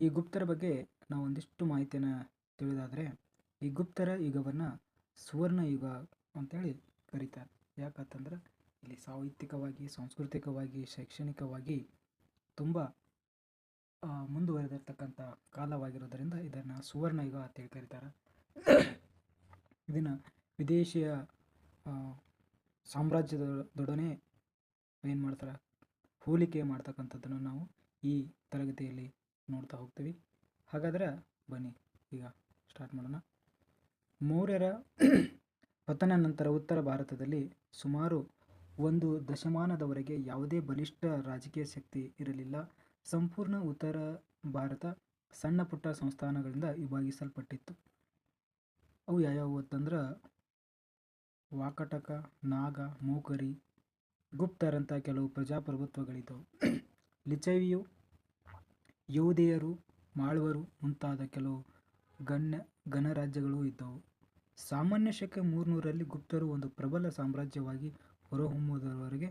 ಈ ಗುಪ್ತರ ಬಗ್ಗೆ ನಾವು ಒಂದಿಷ್ಟು ಮಾಹಿತಿಯನ್ನು ತಿಳಿದಾದರೆ, ಈ ಗುಪ್ತರ ಯುಗವನ್ನು ಸುವರ್ಣ ಯುಗ ಅಂತೇಳಿ ಕರೀತಾರೆ. ಯಾಕಂತಂದ್ರೆ ಇಲ್ಲಿ ಸಾಹಿತ್ಯಿಕವಾಗಿ, ಸಾಂಸ್ಕೃತಿಕವಾಗಿ, ಶೈಕ್ಷಣಿಕವಾಗಿ ತುಂಬ ಮುಂದುವರೆದಿರ್ತಕ್ಕಂಥ ಕಾಲವಾಗಿರೋದರಿಂದ ಇದನ್ನು ಸುವರ್ಣ ಯುಗ ಅಂತೇಳಿ ಕರೀತಾರೆ. ಇದನ್ನು ವಿದೇಶಿಯ ಸಾಮ್ರಾಜ್ಯದ ಸಾಮ್ರಾಜ್ಯದೊಡನೆ ಏನು ಮಾಡ್ತಾರೆ, ಹೋಲಿಕೆ ಮಾಡ್ತಕ್ಕಂಥದ್ದನ್ನು ನಾವು ಈ ತರಗತಿಯಲ್ಲಿ ನೋಡ್ತಾ ಹೋಗ್ತೀವಿ. ಹಾಗಾದರೆ ಬನ್ನಿ, ಈಗ ಸ್ಟಾರ್ಟ್ ಮಾಡೋಣ. ಮೌರ್ಯರ ಪತನ ನಂತರ ಉತ್ತರ ಭಾರತದಲ್ಲಿ ಸುಮಾರು ಒಂದು ದಶಮಾನದವರೆಗೆ ಯಾವುದೇ ಬಲಿಷ್ಠ ರಾಜಕೀಯ ಶಕ್ತಿ ಇರಲಿಲ್ಲ. ಸಂಪೂರ್ಣ ಉತ್ತರ ಭಾರತ ಸಣ್ಣ ಪುಟ್ಟ ಸಂಸ್ಥಾನಗಳಿಂದ ವಿಭಾಗಿಸಲ್ಪಟ್ಟಿತ್ತು. ಅವು ಯಾವ್ಯಾವು ಅಂತಂದ್ರೆ ವಾಕಟಕ, ನಾಗ, ಮೂಕರಿ, ಗುಪ್ತರಂಥ ಕೆಲವು ಪ್ರಜಾಪ್ರಭುತ್ವಗಳಿದ್ದವು. ಲಿಚವಿಯು ಯಹೂದಿಯರು ಮಾಳ್ವರು ಮುಂತಾದ ಕೆಲವು ಗಣ್ಯ, ಗಣರಾಜ್ಯಗಳು ಇದ್ದವು. ಸಾಮಾನ್ಯ ಶಕೆ ಮೂರುನೂರಲ್ಲಿ ಗುಪ್ತರು ಒಂದು ಪ್ರಬಲ ಸಾಮ್ರಾಜ್ಯವಾಗಿ ಹೊರಹೊಮ್ಮುವುದರವರೆಗೆ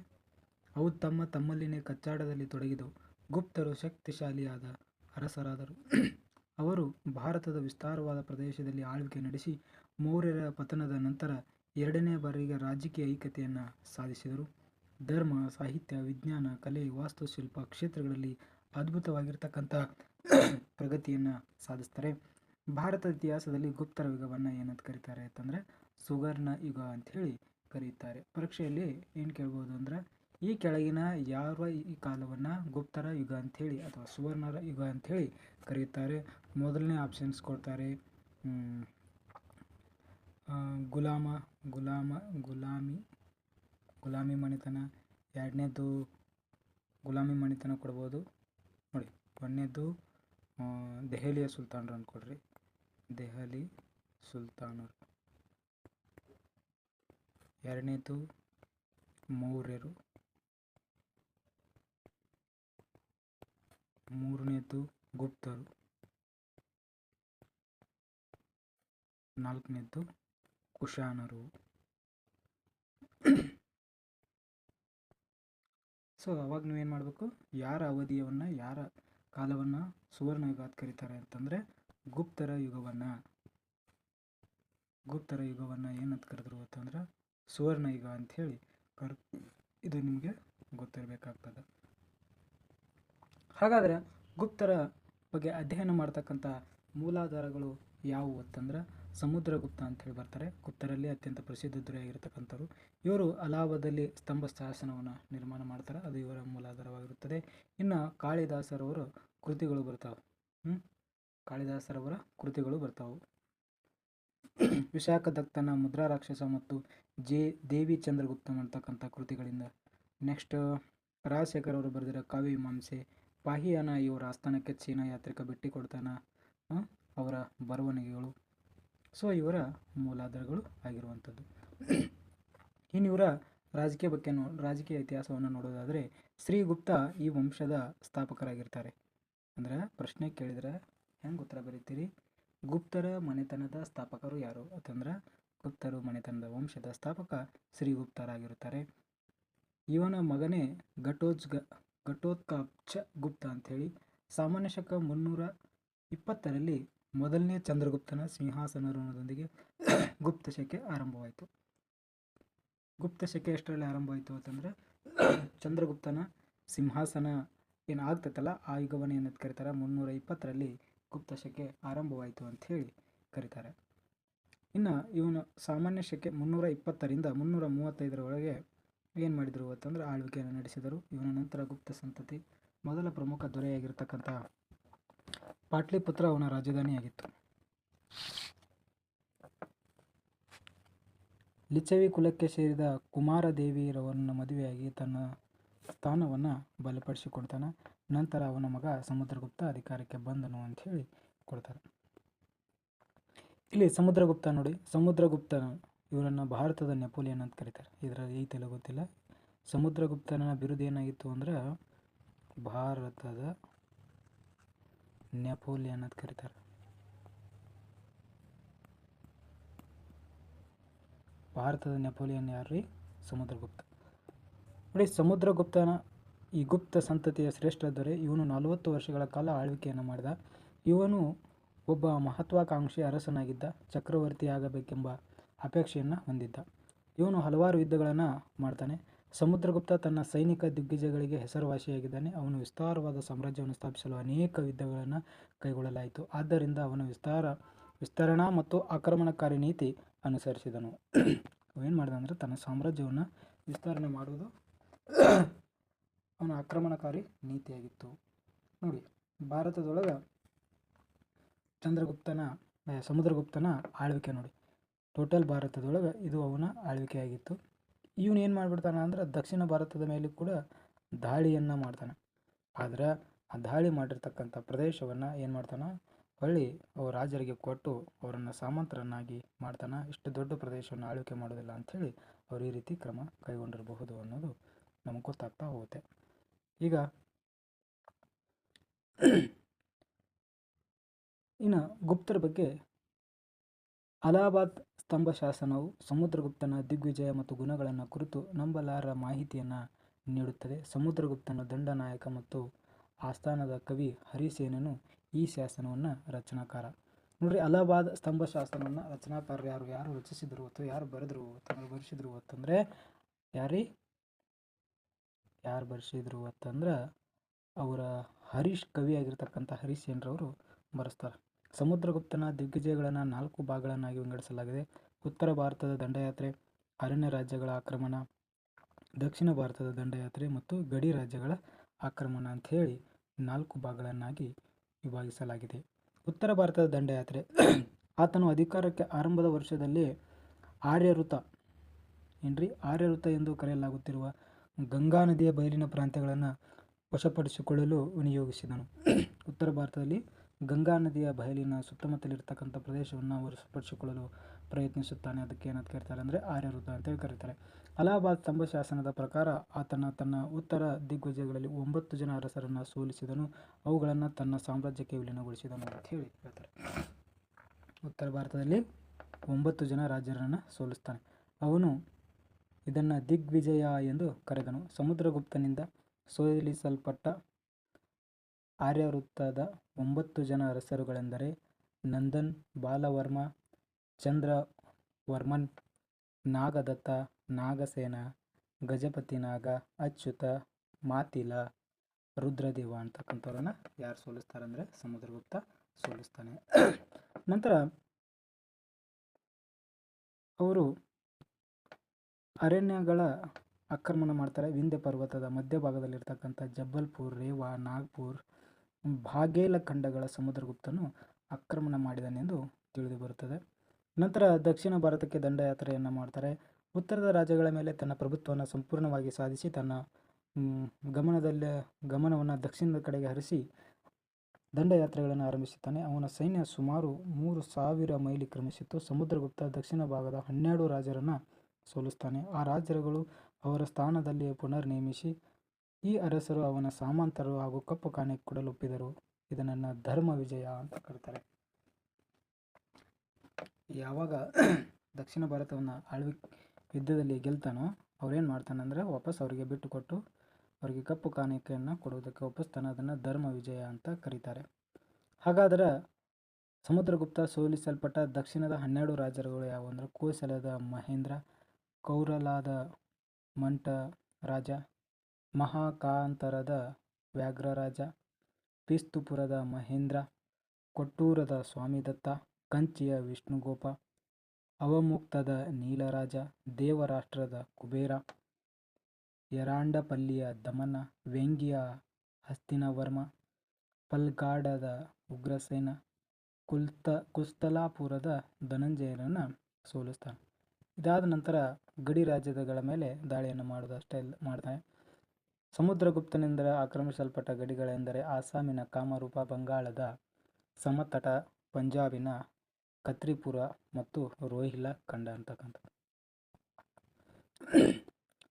ಅವು ತಮ್ಮ ತಮ್ಮಲ್ಲಿನೇ ಕಚ್ಚಾಟದಲ್ಲಿ ತೊಡಗಿದವು. ಗುಪ್ತರು ಶಕ್ತಿಶಾಲಿಯಾದ ಅರಸರಾದರು. ಅವರು ಭಾರತದ ವಿಸ್ತಾರವಾದ ಪ್ರದೇಶದಲ್ಲಿ ಆಳ್ವಿಕೆ ನಡೆಸಿ ಮೌರ್ಯರ ಪತನದ ನಂತರ ಎರಡನೇ ಬಾರಿಗೆ ರಾಜಕೀಯ ಐಕ್ಯತೆಯನ್ನು ಸಾಧಿಸಿದರು. ಧರ್ಮ, ಸಾಹಿತ್ಯ, ವಿಜ್ಞಾನ, ಕಲೆ, ವಾಸ್ತುಶಿಲ್ಪ ಕ್ಷೇತ್ರಗಳಲ್ಲಿ ಅದ್ಭುತವಾಗಿರ್ತಕ್ಕಂಥ ಪ್ರಗತಿಯನ್ನು ಸಾಧಿಸ್ತಾರೆ. ಭಾರತದ ಇತಿಹಾಸದಲ್ಲಿ ಗುಪ್ತರ ಯುಗವನ್ನು ಏನಂತ ಕರೀತಾರೆ ಅಂತಂದರೆ ಸುವರ್ಣ ಯುಗ ಅಂಥೇಳಿ ಕರೀತಾರೆ. ಪರೀಕ್ಷೆಯಲ್ಲಿ ಏನು ಕೇಳ್ಬೋದು ಅಂದ್ರೆ ಈ ಕೆಳಗಿನ ಯಾವ ಈ ಕಾಲವನ್ನು ಗುಪ್ತರ ಯುಗ ಅಂಥೇಳಿ ಅಥವಾ ಸುವರ್ಣರ ಯುಗ ಅಂಥೇಳಿ ಕರೆಯುತ್ತಾರೆ ಮೊದಲನೇ ಆಪ್ಷನ್ಸ್ ಕೊಡ್ತಾರೆ ಗುಲಾಮ ಗುಲಾಮ, ಗುಲಾಮಿ ಗುಲಾಮಿ ಮಣಿತನ. ಎರಡನೇದು ಗುಲಾಮಿ ಮಣಿತನ ಕೊಡ್ಬೋದು. ಆ, ದೆಹಲಿಯ ಸುಲ್ತಾನರು ಅಂದ್ಕೊಡ್ರಿ ದೆಹಲಿ ಸುಲ್ತಾನರು. ಎರಡನೇದು ಮೌರ್ಯರು. ಮೂರನೇದು ಗುಪ್ತರು. ನಾಲ್ಕನೇದು ಕುಶಾನರು. ಸೊ ಅವಾಗ ನೀವೇನು ಮಾಡಬೇಕು? ಯಾರ ಅವಧಿಯವನ್ನು ಯಾರ ಕಾಲವನ್ನು ಸುವರ್ಣ ಯುಗ ಅಂತ ಕರೀತಾರೆ ಅಂತಂದರೆ ಗುಪ್ತರ ಯುಗವನ್ನು. ಗುಪ್ತರ ಯುಗವನ್ನು ಏನಂತ ಕರೆದ್ರು ಅಂತಂದ್ರೆ ಸುವರ್ಣ ಯುಗ ಅಂಥೇಳಿ ಕರ್, ಇದು ನಿಮಗೆ ಗೊತ್ತಿರಬೇಕಾಗ್ತದೆ. ಹಾಗಾದರೆ ಗುಪ್ತರ ಬಗ್ಗೆ ಅಧ್ಯಯನ ಮಾಡ್ತಕ್ಕಂಥ ಮೂಲಾಧಾರಗಳು ಯಾವುವು ಅಂತಂದ್ರೆ ಸಮುದ್ರಗುಪ್ತ ಅಂತೇಳಿ ಬರ್ತಾರೆ. ಗುಪ್ತರಲ್ಲಿ ಅತ್ಯಂತ ಪ್ರಸಿದ್ಧ ದೊರೆಯಾಗಿರ್ತಕ್ಕಂಥವ್ರು ಇವರು ಅಲಾವದಲ್ಲಿ ಸ್ತಂಭ ಶಾಸನವನ್ನು ನಿರ್ಮಾಣ ಮಾಡ್ತಾರೆ. ಅದು ಇವರ ಮೂಲಾಧಾರವಾಗಿರುತ್ತದೆ ಇನ್ನು ಕಾಳಿದಾಸರವರ ಕೃತಿಗಳು ಬರ್ತಾವೆ. ಕಾಳಿದಾಸರವರ ಕೃತಿಗಳು ಬರ್ತಾವೆ. ವಿಶಾಖದತ್ತನ ಮುದ್ರಾ ರಾಕ್ಷಸ ಮತ್ತು ಜೆ ದೇವಿ ಚಂದ್ರಗುಪ್ತನ್ ಮಾಡ್ತಕ್ಕಂಥ ಕೃತಿಗಳಿಂದ ನೆಕ್ಸ್ಟ್ ರಾಜಶೇಖರ್ ಅವರು ಬರೆದಿರೋ ಕಾವ್ಯ ಮಾಂಸೆ ಪಾಹಿಯಾನ ಇವರ ಆಸ್ಥಾನಕ್ಕೆ ಚೀನಾ ಯಾತ್ರಿಕ ಭೇಟಿ ಕೊಡ್ತಾನ ಅವರ ಬರವಣಿಗೆಗಳು. ಸೊ ಇವರ ಮೂಲಾಧಾರಗಳು ಆಗಿರುವಂಥದ್ದು. ಇನ್ನು ಇವರ ರಾಜಕೀಯ ಬಗ್ಗೆ ನೋ, ರಾಜಕೀಯ ಇತಿಹಾಸವನ್ನು ನೋಡೋದಾದರೆ ಶ್ರೀಗುಪ್ತ ಈ ವಂಶದ ಸ್ಥಾಪಕರಾಗಿರ್ತಾರೆ. ಅಂದರೆ ಪ್ರಶ್ನೆ ಕೇಳಿದರೆ ಹೆಂಗೆ ಉತ್ತರ ಬರೀತೀರಿ? ಗುಪ್ತರ ಮನೆತನದ ಸ್ಥಾಪಕರು ಯಾರು? ಅಂತಂದ್ರೆ ಗುಪ್ತರು ಮನೆತನದ ವಂಶದ ಸ್ಥಾಪಕ ಶ್ರೀಗುಪ್ತರಾಗಿರುತ್ತಾರೆ ಇವನ ಮಗನೇ ಘಟೋಜ್ಗ, ಘಟೋತ್ಕಾಪ್ಚ ಗುಪ್ತ ಅಂಥೇಳಿ ಸಾಮಾನ್ಯ ಶಕ ಮುನ್ನೂರ ಇಪ್ಪತ್ತರಲ್ಲಿ ಮೊದಲನೇ ಚಂದ್ರಗುಪ್ತನ ಸಿಂಹಾಸನರೋಹಣದೊಂದಿಗೆ ಗುಪ್ತ ಶಕೆ ಆರಂಭವಾಯಿತು. ಗುಪ್ತ ಶಕೆ ಎಷ್ಟರಲ್ಲಿ ಆರಂಭವಾಯಿತು ಅಂತಂದರೆ ಚಂದ್ರಗುಪ್ತನ ಸಿಂಹಾಸನ ಏನು ಆಗ್ತೈತಲ್ಲ ಆ ಯುಗವನ್ನು ಏನಂತ ಕರೀತಾರೆ ಮುನ್ನೂರ ಇಪ್ಪತ್ತರಲ್ಲಿ ಗುಪ್ತ ಶಕೆ ಆರಂಭವಾಯಿತು ಹೇಳಿ ಕರೀತಾರೆ. ಇನ್ನು ಇವನು ಸಾಮಾನ್ಯ ಶಕೆ ಮುನ್ನೂರ ಇಪ್ಪತ್ತರಿಂದ ಮುನ್ನೂರ ಮೂವತ್ತೈದರೊಳಗೆ ಏನು ಮಾಡಿದರು ಅಂತಂದ್ರೆ ಆಳ್ವಿಕೆಯನ್ನು ನಡೆಸಿದರು. ಇವನ ನಂತರ ಗುಪ್ತ ಸಂತತಿ ಮೊದಲ ಪ್ರಮುಖ ದೊರೆಯಾಗಿರ್ತಕ್ಕಂಥ ಪಾಟ್ಲಿಪುತ್ರ ಅವನ ರಾಜಧಾನಿಯಾಗಿತ್ತು. ಲಿಚ್ಚವಿ ಕುಲಕ್ಕೆ ಸೇರಿದ ಕುಮಾರದೇವಿರವರನ್ನು ಮದುವೆಯಾಗಿ ತನ್ನ ಸ್ಥಾನವನ್ನು ಬಲಪಡಿಸಿಕೊಡ್ತಾನೆ. ನಂತರ ಅವನ ಮಗ ಸಮುದ್ರಗುಪ್ತ ಅಧಿಕಾರಕ್ಕೆ ಬಂದನು ಅಂತ ಹೇಳಿ ಕೊಡ್ತಾರೆ ಇಲ್ಲಿ ಸಮುದ್ರಗುಪ್ತ ನೋಡಿ, ಸಮುದ್ರಗುಪ್ತ ಇವರನ್ನು ಭಾರತದ ನೆಪೋಲಿಯನ್ ಅಂತ ಕರೀತಾರೆ. ಇದರಲ್ಲಿ ಐತೆಲ್ಲ ಗೊತ್ತಿಲ್ಲ. ಸಮುದ್ರಗುಪ್ತನ ಬಿರುದು ಏನಾಗಿತ್ತು ಅಂದ್ರೆ ಭಾರತದ ನೆಪೋಲಿಯನ್ ಅಂತ ಕರೀತಾರೆ. ಭಾರತದ ನೆಪೋಲಿಯನ್ ಯಾರು ರೀ ಸಮುದ್ರಗುಪ್ತ. ನೋಡಿ, ಸಮುದ್ರಗುಪ್ತನ ಈ ಗುಪ್ತ ಸಂತತಿಯ ಶ್ರೇಷ್ಠ ದೊರೆ, ಇವನು ನಲವತ್ತು ವರ್ಷಗಳ ಕಾಲ ಆಳ್ವಿಕೆಯನ್ನು ಮಾಡಿದ. ಇವನು ಒಬ್ಬ ಮಹತ್ವಾಕಾಂಕ್ಷಿ ಅರಸನಾಗಿದ್ದ, ಚಕ್ರವರ್ತಿಯಾಗಬೇಕೆಂಬ ಅಪೇಕ್ಷೆಯನ್ನು ಹೊಂದಿದ್ದ. ಇವನು ಹಲವಾರು ಯುದ್ಧಗಳನ್ನು ಮಾಡ್ತಾನೆ. ಸಮುದ್ರಗುಪ್ತ ತನ್ನ ಸೈನಿಕ ದಿಗ್ಗಜಗಳಿಗೆ ಹೆಸರುವಾಸಿಯಾಗಿದ್ದಾನೆ. ಅವನು ವಿಸ್ತಾರವಾದ ಸಾಮ್ರಾಜ್ಯವನ್ನು ಸ್ಥಾಪಿಸಲು ಅನೇಕ ಯುದ್ಧಗಳನ್ನು ಕೈಗೊಳ್ಳಲಾಯಿತು. ಆದ್ದರಿಂದ ಅವನು ವಿಸ್ತಾರ, ವಿಸ್ತರಣಾ ಮತ್ತು ಆಕ್ರಮಣಕಾರಿ ನೀತಿ ಅನುಸರಿಸಿದನು. ಏನು ಮಾಡಿದ ಅಂದರೆ ತನ್ನ ಸಾಮ್ರಾಜ್ಯವನ್ನು ವಿಸ್ತರಣೆ ಮಾಡುವುದು ಅವನ ಆಕ್ರಮಣಕಾರಿ ನೀತಿಯಾಗಿತ್ತು. ನೋಡಿ, ಭಾರತದೊಳಗೆ ಚಂದ್ರಗುಪ್ತನ, ಸಮುದ್ರಗುಪ್ತನ ಆಳ್ವಿಕೆ ನೋಡಿ. ಟೋಟಲ್ ಭಾರತದೊಳಗೆ ಇದು ಅವನ ಆಳ್ವಿಕೆಯಾಗಿತ್ತು. ಇವನು ಏನು ಮಾಡಿಬಿಡ್ತಾನೆ ಅಂದ್ರೆ ದಕ್ಷಿಣ ಭಾರತದ ಮೇಲೂ ಕೂಡ ದಾಳಿಯನ್ನು ಮಾಡ್ತಾನೆ. ಆದ್ರೆ ಆ ದಾಳಿ ಮಾಡಿರ್ತಕ್ಕಂಥ ಪ್ರದೇಶವನ್ನು ಏನು ಮಾಡ್ತಾನೆ? ಹೊಳ್ಳಿ ಅವ್ರ ರಾಜರಿಗೆ ಕೊಟ್ಟು ಅವರನ್ನು ಸಾಮಂತರನ್ನಾಗಿ ಮಾಡ್ತಾನೆ. ಇಷ್ಟು ದೊಡ್ಡ ಪ್ರದೇಶವನ್ನು ಆಳ್ವಿಕೆ ಮಾಡೋದಿಲ್ಲ ಅಂಥೇಳಿ ಅವ್ರು ಈ ರೀತಿ ಕ್ರಮ ಕೈಗೊಂಡಿರಬಹುದು ಅನ್ನೋದು ನಮಗೆ ಗೊತ್ತಾಗ್ತಾ ಹೋಗುತ್ತೆ. ಈಗ ಇನ್ನು ಗುಪ್ತರ ಬಗ್ಗೆ ಅಲಹಾಬಾದ್ ಸ್ತಂಭ ಶಾಸನವು ಸಮುದ್ರಗುಪ್ತನ ದಿಗ್ವಿಜಯ ಮತ್ತು ಗುಣಗಳನ್ನು ಕುರಿತು ನಂಬಲಾರ ಮಾಹಿತಿಯನ್ನು ನೀಡುತ್ತದೆ. ಸಮುದ್ರಗುಪ್ತನ ದಂಡನಾಯಕ ಮತ್ತು ಆಸ್ಥಾನದ ಕವಿ ಹರಿಸೇನನು ಈ ಶಾಸನವನ್ನು ರಚನಾಕಾರ. ನೋಡ್ರಿ, ಅಲಹಾಬಾದ್ ಸ್ತಂಭ ಶಾಸನವನ್ನು ರಚನಾಕಾರರು ಯಾರು ಯಾರು ರಚಿಸಿದ್ರು ಅಥವಾ ಯಾರು ಬರೆದ್ರು ಅಥವಾ ಬರೆಸಿದ್ರು ಅಂತಂದರೆ, ಯಾರಿ? ಯಾರು ಬರೆಸಿದ್ರು ಅಂತಂದ್ರೆ, ಅವರ ಹರೀಶ್ ಕವಿಯಾಗಿರ್ತಕ್ಕಂಥ ಹರಿಸೇನ್ರವರು ಬರೆಸ್ತಾರೆ. ಸಮುದ್ರಗುಪ್ತನ ದಿಗ್ವಿಜಯಗಳನ್ನು ನಾಲ್ಕು ಭಾಗಗಳನ್ನಾಗಿ ವಿಂಗಡಿಸಲಾಗಿದೆ. ಉತ್ತರ ಭಾರತದ ದಂಡಯಾತ್ರೆ, ಅರಣ್ಯ ರಾಜ್ಯಗಳ ಆಕ್ರಮಣ, ದಕ್ಷಿಣ ಭಾರತದ ದಂಡಯಾತ್ರೆ ಮತ್ತು ಗಡಿ ರಾಜ್ಯಗಳ ಆಕ್ರಮಣ ಅಂತ ಹೇಳಿ ನಾಲ್ಕು ಭಾಗಗಳನ್ನಾಗಿ ವಿಭಾಗಿಸಲಾಗಿದೆ. ಉತ್ತರ ಭಾರತದ ದಂಡಯಾತ್ರೆ, ಆತನು ಅಧಿಕಾರಕ್ಕೆ ಆರಂಭದ ವರ್ಷದಲ್ಲಿ ಆರ್ಯಋತ, ಏನ್ರಿ? ಆರ್ಯಋತ ಎಂದು ಕರೆಯಲಾಗುತ್ತಿರುವ ಗಂಗಾ ನದಿಯ ಬಯಲಿನ ಪ್ರಾಂತ್ಯಗಳನ್ನು ವಶಪಡಿಸಿಕೊಳ್ಳಲು ವಿನಿಯೋಗಿಸಿದನು. ಉತ್ತರ ಭಾರತದಲ್ಲಿ ಗಂಗಾ ನದಿಯ ಬಯಲಿನ ಸುತ್ತಮುತ್ತಲಿರ್ತಕ್ಕಂಥ ಪ್ರದೇಶವನ್ನು ವಶಪಡಿಸಿಕೊಳ್ಳಲು ಪ್ರಯತ್ನಿಸುತ್ತಾನೆ. ಅದಕ್ಕೆ ಏನಂತ ಕರೀತಾರೆ ಅಂದರೆ ಆರ್ಯವೃತ ಅಂತೇಳಿ ಕರೀತಾರೆ. ಅಲಹಾಬಾದ್ ಸ್ತಂಭ ಶಾಸನದ ಪ್ರಕಾರ ಆತನ ತನ್ನ ಉತ್ತರ ದಿಗ್ವಿಜಯಗಳಲ್ಲಿ ಒಂಬತ್ತು ಜನ ಅರಸರನ್ನು ಸೋಲಿಸಿದನು. ಅವುಗಳನ್ನು ತನ್ನ ಸಾಮ್ರಾಜ್ಯಕ್ಕೆ ವಿಲೀನಗೊಳಿಸಿದನು ಅಂತ ಹೇಳಿ ಹೇಳ್ತಾರೆ. ಉತ್ತರ ಭಾರತದಲ್ಲಿ ಒಂಬತ್ತು ಜನ ರಾಜರನ್ನು ಸೋಲಿಸ್ತಾನೆ. ಅವನು ಇದನ್ನು ದಿಗ್ವಿಜಯ ಎಂದು ಕರೆದನು. ಸಮುದ್ರಗುಪ್ತನಿಂದ ಸೋಲಿಸಲ್ಪಟ್ಟ ಆರ್ಯವೃತ್ತದ ಒಂಬತ್ತು ಜನ ಅರಸರುಗಳೆಂದರೆ ನಂದನ್, ಬಾಲವರ್ಮ, ಚಂದ್ರವರ್ಮನ್, ನಾಗದತ್ತ, ನಾಗಸೇನ, ಗಜಪತಿ ನಾಗ, ಅಚ್ಯುತ, ಮಾತಿಲ, ರುದ್ರದೇವ ಅಂತಕ್ಕಂಥವ್ರನ್ನ ಯಾರು ಸೋಲಿಸ್ತಾರೆ ಅಂದರೆ ಸಮುದ್ರಗುಪ್ತ ಸೋಲಿಸ್ತಾನೆ. ನಂತರ ಅವರು ಅರಣ್ಯಗಳ ಆಕ್ರಮಣ ಮಾಡ್ತಾರೆ. ವಿಂಧ್ಯ ಪರ್ವತದ ಮಧ್ಯಭಾಗದಲ್ಲಿರ್ತಕ್ಕಂಥ ಜಬ್ಬಲ್ಪುರ್ ರೇವಾ, ನಾಗ್ಪುರ್ ಭಾಗೇಲಖಂಡಗಳ ಸಮುದ್ರಗುಪ್ತನು ಆಕ್ರಮಣ ಮಾಡಿದನೆಂದು ತಿಳಿದು ಬರುತ್ತದೆ ನಂತರ ದಕ್ಷಿಣ ಭಾರತಕ್ಕೆ ದಂಡಯಾತ್ರೆಯನ್ನು ಮಾಡ್ತಾರೆ. ಉತ್ತರದ ರಾಜ್ಯಗಳ ಮೇಲೆ ತನ್ನ ಪ್ರಭುತ್ವವನ್ನು ಸಂಪೂರ್ಣವಾಗಿ ಸಾಧಿಸಿ ತನ್ನ ಗಮನದಲ್ಲಿ, ಗಮನವನ್ನು ದಕ್ಷಿಣದ ಕಡೆಗೆ ಹರಿಸಿ ದಂಡಯಾತ್ರೆಗಳನ್ನು ಆರಂಭಿಸುತ್ತಾನೆ. ಅವನ ಸೈನ್ಯ ಸುಮಾರು ಮೂರು ಸಾವಿರ ಮೈಲಿ ಕ್ರಮಿಸಿತ್ತು. ಸಮುದ್ರಗುಪ್ತ ದಕ್ಷಿಣ ಭಾಗದ ಹನ್ನೆರಡು ರಾಜರನ್ನು ಸೋಲಿಸ್ತಾನೆ. ಆ ರಾಜರುಗಳು ಅವರ ಸ್ಥಾನದಲ್ಲಿ ಪುನರ್ ನೇಮಿಸಿ ಈ ಅರಸರು ಅವನ ಸಾಮಂತರು ಹಾಗೂ ಕಪ್ಪು ಕಾಣಿಕೆ ಕೊಡಲು ಒಪ್ಪಿದರು ಇದನ್ನು ಧರ್ಮ ವಿಜಯ ಅಂತ ಕರೀತಾರೆ. ಯಾವಾಗ ದಕ್ಷಿಣ ಭಾರತವನ್ನು ಆಳ್ವಿ, ಯುದ್ಧದಲ್ಲಿ ಗೆಲ್ತಾನೋ, ಅವ್ರೇನು ಮಾಡ್ತಾನೆ ಅಂದರೆ ವಾಪಸ್ ಅವರಿಗೆ ಬಿಟ್ಟು ಕೊಟ್ಟು ಅವರಿಗೆ ಕಪ್ಪು ಕಾಣಿಕೆಯನ್ನು ಕೊಡುವುದಕ್ಕೆ ಒಪ್ಪಿಸ್ತಾನೆ ಅದನ್ನು ಧರ್ಮ ವಿಜಯ ಅಂತ ಕರೀತಾರೆ. ಹಾಗಾದರೆ ಸಮುದ್ರಗುಪ್ತ ಸೋಲಿಸಲ್ಪಟ್ಟ ದಕ್ಷಿಣದ ಹನ್ನೆರಡು ರಾಜರುಗಳು ಯಾವುವು ಅಂದರೆ ಕೋಸಲದ ಮಹೇಂದ್ರ, ಕೌರಲಾದ ಮಂಟ ರಾಜ ಮಹಾಕಾಂತರದ ವ್ಯಾಘ್ರರಾಜ ಪಿಸ್ತುಪುರದ ಮಹೇಂದ್ರ, ಕೊಟ್ಟೂರದ ಸ್ವಾಮಿದತ್ತ, ಕಂಚಿಯ ವಿಷ್ಣುಗೋಪ, ಅವಮುಕ್ತದ ನೀಲರಾಜ, ದೇವರಾಷ್ಟ್ರದ ಕುಬೇರ, ಯರಾಂಡಪಲ್ಲಿಯ ದಮನ ವೆಂಗಿಯ ಹಸ್ತಿನವರ್ಮ, ಪಲ್ಗಾಡದ ಉಗ್ರಸೇನ, ಕುಲ್ತ ಕುಸ್ತಲಾಪುರದ ಧನಂಜಯನನ್ನು ಸೋಲಿಸ್ತಾನೆ. ಇದಾದ ನಂತರ ಗಡಿ ರಾಜ್ಯಗಳ ಮೇಲೆ ದಾಳಿಯನ್ನು ಮಾಡೋದಷ್ಟೇ ಮಾಡ್ತಾನೆ. ಸಮುದ್ರಗುಪ್ತನಿಂದ ಆಕ್ರಮಿಸಲ್ಪಟ್ಟ ಗಡಿಗಳೆಂದರೆ ಅಸ್ಸಾಮಿನ ಕಾಮರೂಪ ಬಂಗಾಳದ ಸಮತಟ ಪಂಜಾಬಿನ ಕತ್ರಿಪುರ ಮತ್ತು ರೋಹಿಲ ಖಂಡ ಅಂತಕ್ಕಂಥ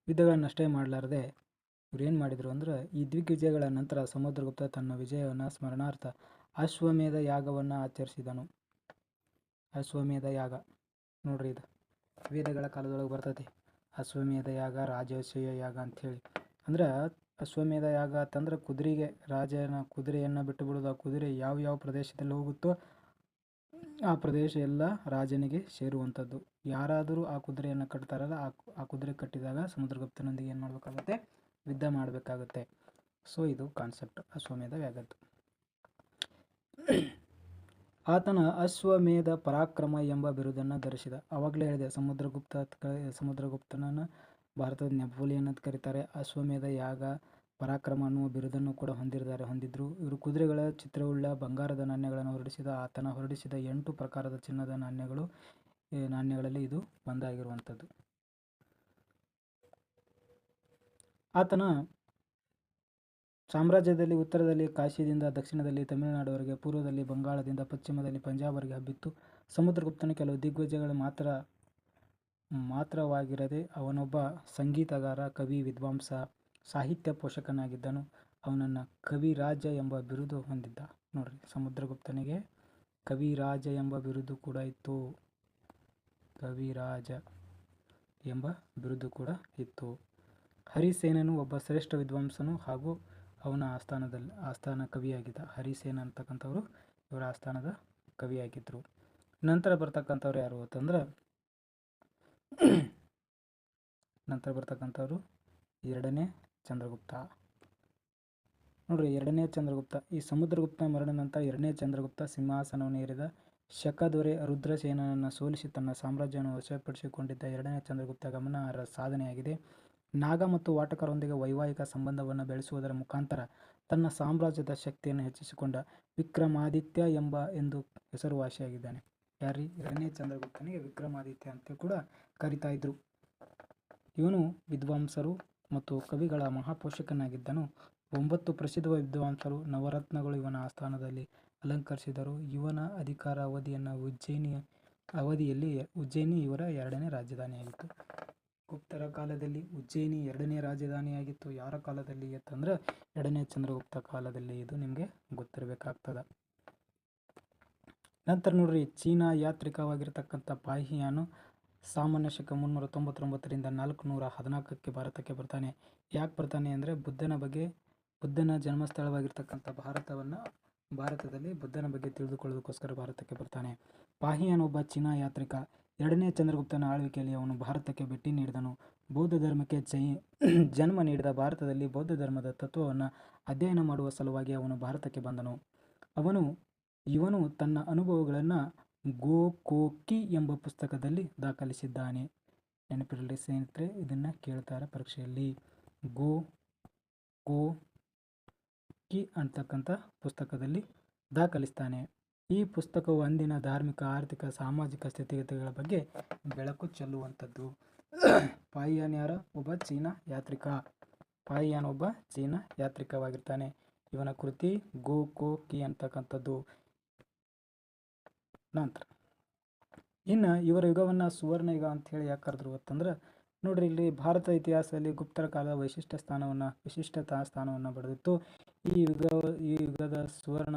ಯುದ್ಧಗಳನ್ನಷ್ಟೇ ಮಾಡಲಾರದೆ ಏನು ಮಾಡಿದರು ಅಂದ್ರೆ ಈ ದಿಗ್ವಿಜಯಗಳ ನಂತರ ಸಮುದ್ರಗುಪ್ತ ತನ್ನ ವಿಜಯವನ್ನು ಸ್ಮರಣಾರ್ಥ ಅಶ್ವಮೇಧ ಯಾಗವನ್ನು ಆಚರಿಸಿದನು. ಅಶ್ವಮೇಧ ಯಾಗ. ನೋಡ್ರಿ ಇದು ವೇದಗಳ ಕಾಲದೊಳಗೆ ಬರ್ತೈತಿ. ಅಶ್ವಮೇಧ ಯಾಗ ರಾಜಸೂಯ ಯಾಗ ಅಂಥೇಳಿ. ಅಂದ್ರೆ ಅಶ್ವಮೇಧ ಯಾಗ ಅಂತಂದ್ರೆ ಕುದುರೆಗೆ, ರಾಜನ ಕುದುರೆಯನ್ನು ಬಿಟ್ಟು ಬಿಡೋದು ಆ ಕುದುರೆ ಯಾವ ಯಾವ ಪ್ರದೇಶದಲ್ಲಿ ಹೋಗುತ್ತೋ ಆ ಪ್ರದೇಶ ಎಲ್ಲ ರಾಜನಿಗೆ ಸೇರುವಂಥದ್ದು. ಯಾರಾದರೂ ಆ ಕುದುರೆಯನ್ನು ಕಟ್ತಾರಲ್ಲ, ಆ ಆ ಕುದುರೆ ಕಟ್ಟಿದಾಗ ಸಮುದ್ರಗುಪ್ತನೊಂದಿಗೆ ಏನು ಮಾಡಬೇಕಾಗುತ್ತೆ? ಯುದ್ಧ ಮಾಡಬೇಕಾಗುತ್ತೆ. ಸೊ ಇದು ಕಾನ್ಸೆಪ್ಟ್ ಅಶ್ವಮೇಧ ಯಾಗದ್ದು ಆತನ ಅಶ್ವಮೇಧ ಪರಾಕ್ರಮ ಎಂಬ ಬಿರುದನ್ನು ಧರಿಸಿದ. ಆವಾಗಲೇ ಹೇಳಿದೆ, ಸಮುದ್ರಗುಪ್ತ, ಸಮುದ್ರಗುಪ್ತನನ್ನು ಭಾರತದ ನೆಪೋಲಿಯನ್ ಅಂತ ಕರೀತಾರೆ. ಅಶ್ವಮೇಧ ಯಾಗ, ಪರಾಕ್ರಮ ಅನ್ನುವ ಬಿರುದನ್ನು ಕೂಡ ಹೊಂದಿದ್ದಾರೆ, ಹೊಂದಿದ್ರು. ಇವರು ಕುದುರೆಗಳ ಚಿತ್ರವುಳ್ಳ ಬಂಗಾರದ ನಾಣ್ಯಗಳನ್ನು ಹೊರಡಿಸಿದ, ಆತನ ಹೊರಡಿಸಿದ ಎಂಟು ಪ್ರಕಾರದ ಚಿನ್ನದ ನಾಣ್ಯಗಳು ನಾಣ್ಯಗಳಲ್ಲಿ ಇದು ಒಂದಾಗಿರುವಂಥದ್ದು. ಆತನ ಸಾಮ್ರಾಜ್ಯದಲ್ಲಿ, ಉತ್ತರದಲ್ಲಿ ಕಾಶಿದಿಂದ ದಕ್ಷಿಣದಲ್ಲಿ, ತಮಿಳುನಾಡುವರೆಗೆ, ಪೂರ್ವದಲ್ಲಿ, ಬಂಗಾಳದಿಂದ ಪಶ್ಚಿಮದಲ್ಲಿ, ಪಂಜಾಬ್ವರೆಗೆ ಹಬ್ಬಿತ್ತು. ಸಮುದ್ರಗುಪ್ತನ ಕೆಲವು ದಿಗ್ಗಜಗಳು ಮಾತ್ರ ಮಾತ್ರವಾಗಿರದೆ ಅವನೊಬ್ಬ ಸಂಗೀತಗಾರ, ಕವಿ, ವಿದ್ವಾಂಸ, ಸಾಹಿತ್ಯ ಪೋಷಕನಾಗಿದ್ದನು. ಅವನನ್ನು ಕವಿರಾಜ ಎಂಬ ಬಿರುದು ಹೊಂದಿದ್ದ. ನೋಡ್ರಿ, ಸಮುದ್ರಗುಪ್ತನಿಗೆ ಕವಿರಾಜ ಎಂಬ ಬಿರುದು ಕೂಡ ಇತ್ತು. ಕವಿರಾಜ ಎಂಬ ಬಿರುದು ಕೂಡ ಇತ್ತು. ಹರಿಸೇನನು ಒಬ್ಬ ಶ್ರೇಷ್ಠ ವಿದ್ವಾಂಸನು ಹಾಗೂ ಅವನ ಆಸ್ಥಾನದಲ್ಲಿ, ಆಸ್ಥಾನ ಕವಿಯಾಗಿದ್ದ. ಹರಿಸೇನ ಅಂತಕ್ಕಂಥವರು ಇವರ ಆಸ್ಥಾನದ ಕವಿಯಾಗಿದ್ದರು ನಂತರ ಬರ್ತಕ್ಕಂಥವ್ರು ಯಾರು ಅಂತಂದ್ರೆ ನಂತರ ಬರ್ತಕ್ಕಂಥವ್ರು ಎರಡನೇ ಚಂದ್ರಗುಪ್ತ. ನೋಡ್ರಿ, ಎರಡನೇ ಚಂದ್ರಗುಪ್ತ. ಈ ಸಮುದ್ರಗುಪ್ತ ಮರಣ ನಂತರ ಎರಡನೇ ಚಂದ್ರಗುಪ್ತ ಸಿಂಹಾಸನವನ್ನು ಏರಿದ ಶಕದೊರೆ ರುದ್ರಸೇನನನ್ನು ಸೋಲಿಸಿ ತನ್ನ ಸಾಮ್ರಾಜ್ಯವನ್ನು ವಶಪಡಿಸಿಕೊಂಡಿದ್ದ ಎರಡನೇ ಚಂದ್ರಗುಪ್ತ ಗಮನಾರ್ಹ ಸಾಧನೆಯಾಗಿದೆ. ನಾಗ ಮತ್ತು ವಾಟಕರೊಂದಿಗೆ ವೈವಾಹಿಕ ಸಂಬಂಧವನ್ನು ಬೆಳೆಸುವುದರ ಮುಖಾಂತರ ತನ್ನ ಸಾಮ್ರಾಜ್ಯದ ಶಕ್ತಿಯನ್ನು ಹೆಚ್ಚಿಸಿಕೊಂಡ ವಿಕ್ರಮಾದಿತ್ಯ ಎಂಬ ಎಂದು ಹೆಸರುವಾಸಿಯಾಗಿದ್ದಾನೆ. ಯಾರಿ ಎರಡನೇ ಚಂದ್ರಗುಪ್ತನಿಗೆ ವಿಕ್ರಮಾದಿತ್ಯ ಅಂತ ಕೂಡ ಕರಿತಾ ಇದ್ರು. ಇವನು ವಿದ್ವಾಂಸರು ಮತ್ತು ಕವಿಗಳ ಮಹಾಪೋಷಕನಾಗಿದ್ದನು. ಒಂಬತ್ತು ಪ್ರಸಿದ್ಧ ವಿದ್ವಾಂಸರು ನವರತ್ನಗಳು ಇವನ ಆಸ್ಥಾನದಲ್ಲಿ ಅಲಂಕರಿಸಿದರು. ಇವನ ಅಧಿಕಾರ ಅವಧಿಯನ್ನು ಉಜ್ಜಯಿನಿ, ಅವಧಿಯಲ್ಲಿ ಉಜ್ಜಯಿನಿ ಇವರ ಎರಡನೇ ರಾಜಧಾನಿಯಾಗಿತ್ತು. ಗುಪ್ತರ ಕಾಲದಲ್ಲಿ ಉಜ್ಜಯಿನಿ ಎರಡನೇ ರಾಜಧಾನಿಯಾಗಿತ್ತು. ಯಾರ ಕಾಲದಲ್ಲಿ ಅಂತಂದ್ರೆ ಎರಡನೇ ಚಂದ್ರಗುಪ್ತ ಕಾಲದಲ್ಲಿ. ಇದು ನಿಮಗೆ ಗೊತ್ತಿರಬೇಕಾಗ್ತದ. ನಂತರ ನೋಡ್ರಿ, ಚೀನಾ ಯಾತ್ರಿಕವಾಗಿರ್ತಕ್ಕಂಥ ಪಾಹಿಯಾನು ಸಾಮಾನ್ಯ ಶಕ ಮುನ್ನೂರ ತೊಂಬತ್ತೊಂಬತ್ತರಿಂದ ನಾಲ್ಕು ನೂರ ಹದಿನಾಲ್ಕಕ್ಕೆ ಭಾರತಕ್ಕೆ ಬರ್ತಾನೆ. ಯಾಕೆ ಬರ್ತಾನೆ ಅಂದರೆ, ಬುದ್ಧನ ಬಗ್ಗೆ, ಬುದ್ಧನ ಜನ್ಮಸ್ಥಳವಾಗಿರ್ತಕ್ಕಂಥ ಭಾರತವನ್ನು ಭಾರತದಲ್ಲಿ ಬುದ್ಧನ ಬಗ್ಗೆ ತಿಳಿದುಕೊಳ್ಳೋದಕ್ಕೋಸ್ಕರ ಭಾರತಕ್ಕೆ ಬರ್ತಾನೆ. ಪಾಹಿಯಾನ್ ಒಬ್ಬ ಚೀನಾ ಯಾತ್ರಿಕ. ಎರಡನೇ ಚಂದ್ರಗುಪ್ತನ ಆಳ್ವಿಕೆಯಲ್ಲಿ ಅವನು ಭಾರತಕ್ಕೆ ಭೇಟಿ ನೀಡಿದನು. ಬೌದ್ಧ ಧರ್ಮಕ್ಕೆ ಜೈ, ಜನ್ಮ ನೀಡಿದ ಭಾರತದಲ್ಲಿ ಬೌದ್ಧ ಧರ್ಮದ ತತ್ವವನ್ನು ಅಧ್ಯಯನ ಮಾಡುವ ಸಲುವಾಗಿ ಅವನು ಭಾರತಕ್ಕೆ ಬಂದನು. ಅವನು ಇವನು ತನ್ನ ಅನುಭವಗಳನ್ನು ಗೋಕೋಕಿ ಎಂಬ ಪುಸ್ತಕದಲ್ಲಿ ದಾಖಲಿಸಿದ್ದಾನೆ. ನೆನಪಿರಲಿ ಸ್ನೇಹಿತರೆ, ಇದನ್ನು ಕೇಳ್ತಾರೆ ಪರೀಕ್ಷೆಯಲ್ಲಿ. ಗೋ ಕೋ ಕಿ ಅಂತಕ್ಕಂಥ ಪುಸ್ತಕದಲ್ಲಿ ದಾಖಲಿಸ್ತಾನೆ. ಈ ಪುಸ್ತಕವು ಅಂದಿನ ಧಾರ್ಮಿಕ, ಆರ್ಥಿಕ, ಸಾಮಾಜಿಕ ಸ್ಥಿತಿಗತಿಗಳ ಬಗ್ಗೆ ಬೆಳಕು ಚೆಲ್ಲುವಂಥದ್ದು. ಪಾಯಿಯಾನ್ ಯಾರ ಒಬ್ಬ ಚೀನಾ ಯಾತ್ರಿಕ. ಪಾಯಿಯಾನ್ ಒಬ್ಬ ಚೀನಾ ಯಾತ್ರಿಕವಾಗಿರ್ತಾನೆ. ಇವನ ಕೃತಿ ಗೋ ಕೋ ಕಿ ಅಂತಕ್ಕಂಥದ್ದು. ನಂತರ. ಇನ್ನು ಇವರ ಯುಗವನ್ನು ಸುವರ್ಣ ಯುಗ ಅಂತ ಹೇಳಿ ಯಾಕೆ ಕರೆದ್ರು ಅಂತಂದ್ರೆ ನೋಡ್ರಿ ಇಲ್ಲಿ ಭಾರತ ಇತಿಹಾಸದಲ್ಲಿ ಗುಪ್ತರ ಕಾಲದ ವೈಶಿಷ್ಟ್ಯ ಸ್ಥಾನವನ್ನು, ವಿಶಿಷ್ಟತಾ ಸ್ಥಾನವನ್ನು ಪಡೆದಿತ್ತು ಈ ಯುಗ, ಈ ಯುಗದ ಸುವರ್ಣ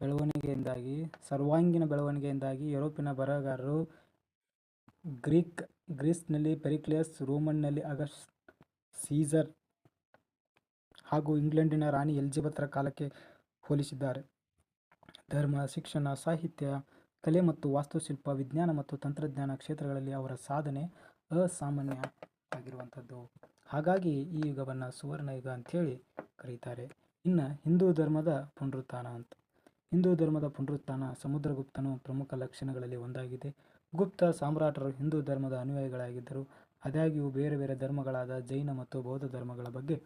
ಬೆಳವಣಿಗೆಯಿಂದಾಗಿ, ಸರ್ವಾಂಗೀಣ ಬೆಳವಣಿಗೆಯಿಂದಾಗಿ ಯುರೋಪಿನ ಬರಹಗಾರರು ಗ್ರೀಕ್, ಗ್ರೀಸ್ನಲ್ಲಿ ಪೆರಿಕ್ಲಿಯಸ್, ರೋಮನ್ನಲ್ಲಿ ಅಗಸ್ ಸೀಸರ್ ಹಾಗೂ ಇಂಗ್ಲೆಂಡಿನ ರಾಣಿ ಎಲಿಜಬೆತ್ತರ ಕಾಲಕ್ಕೆ ಹೋಲಿಸಿದ್ದಾರೆ. ಧರ್ಮ, ಶಿಕ್ಷಣ, ಸಾಹಿತ್ಯ, ಕಲೆ ಮತ್ತು ವಾಸ್ತುಶಿಲ್ಪ, ವಿಜ್ಞಾನ ಮತ್ತು ತಂತ್ರಜ್ಞಾನ ಕ್ಷೇತ್ರಗಳಲ್ಲಿ ಅವರ ಸಾಧನೆ ಅಸಾಮಾನ್ಯ ಆಗಿರುವಂಥದ್ದು. ಹಾಗಾಗಿ ಈ ಯುಗವನ್ನು ಸುವರ್ಣ ಯುಗ ಅಂಥೇಳಿ ಕರೀತಾರೆ. ಇನ್ನು ಹಿಂದೂ ಧರ್ಮದ ಪುನರುತ್ಥಾನ ಅಂತ. ಹಿಂದೂ ಧರ್ಮದ ಪುನರುತ್ಥಾನ ಸಮುದ್ರಗುಪ್ತನು ಪ್ರಮುಖ ಲಕ್ಷಣಗಳಲ್ಲಿ ಒಂದಾಗಿದೆ. ಗುಪ್ತ ಸಾಮ್ರಾಟರು ಹಿಂದೂ ಧರ್ಮದ ಅನುಯಾಯಿಗಳಾಗಿದ್ದರು. ಆದಾಗ್ಯೂ ಬೇರೆ ಬೇರೆ ಧರ್ಮಗಳಾದ ಜೈನ ಮತ್ತು ಬೌದ್ಧ ಧರ್ಮಗಳ ಬಗ್ಗೆ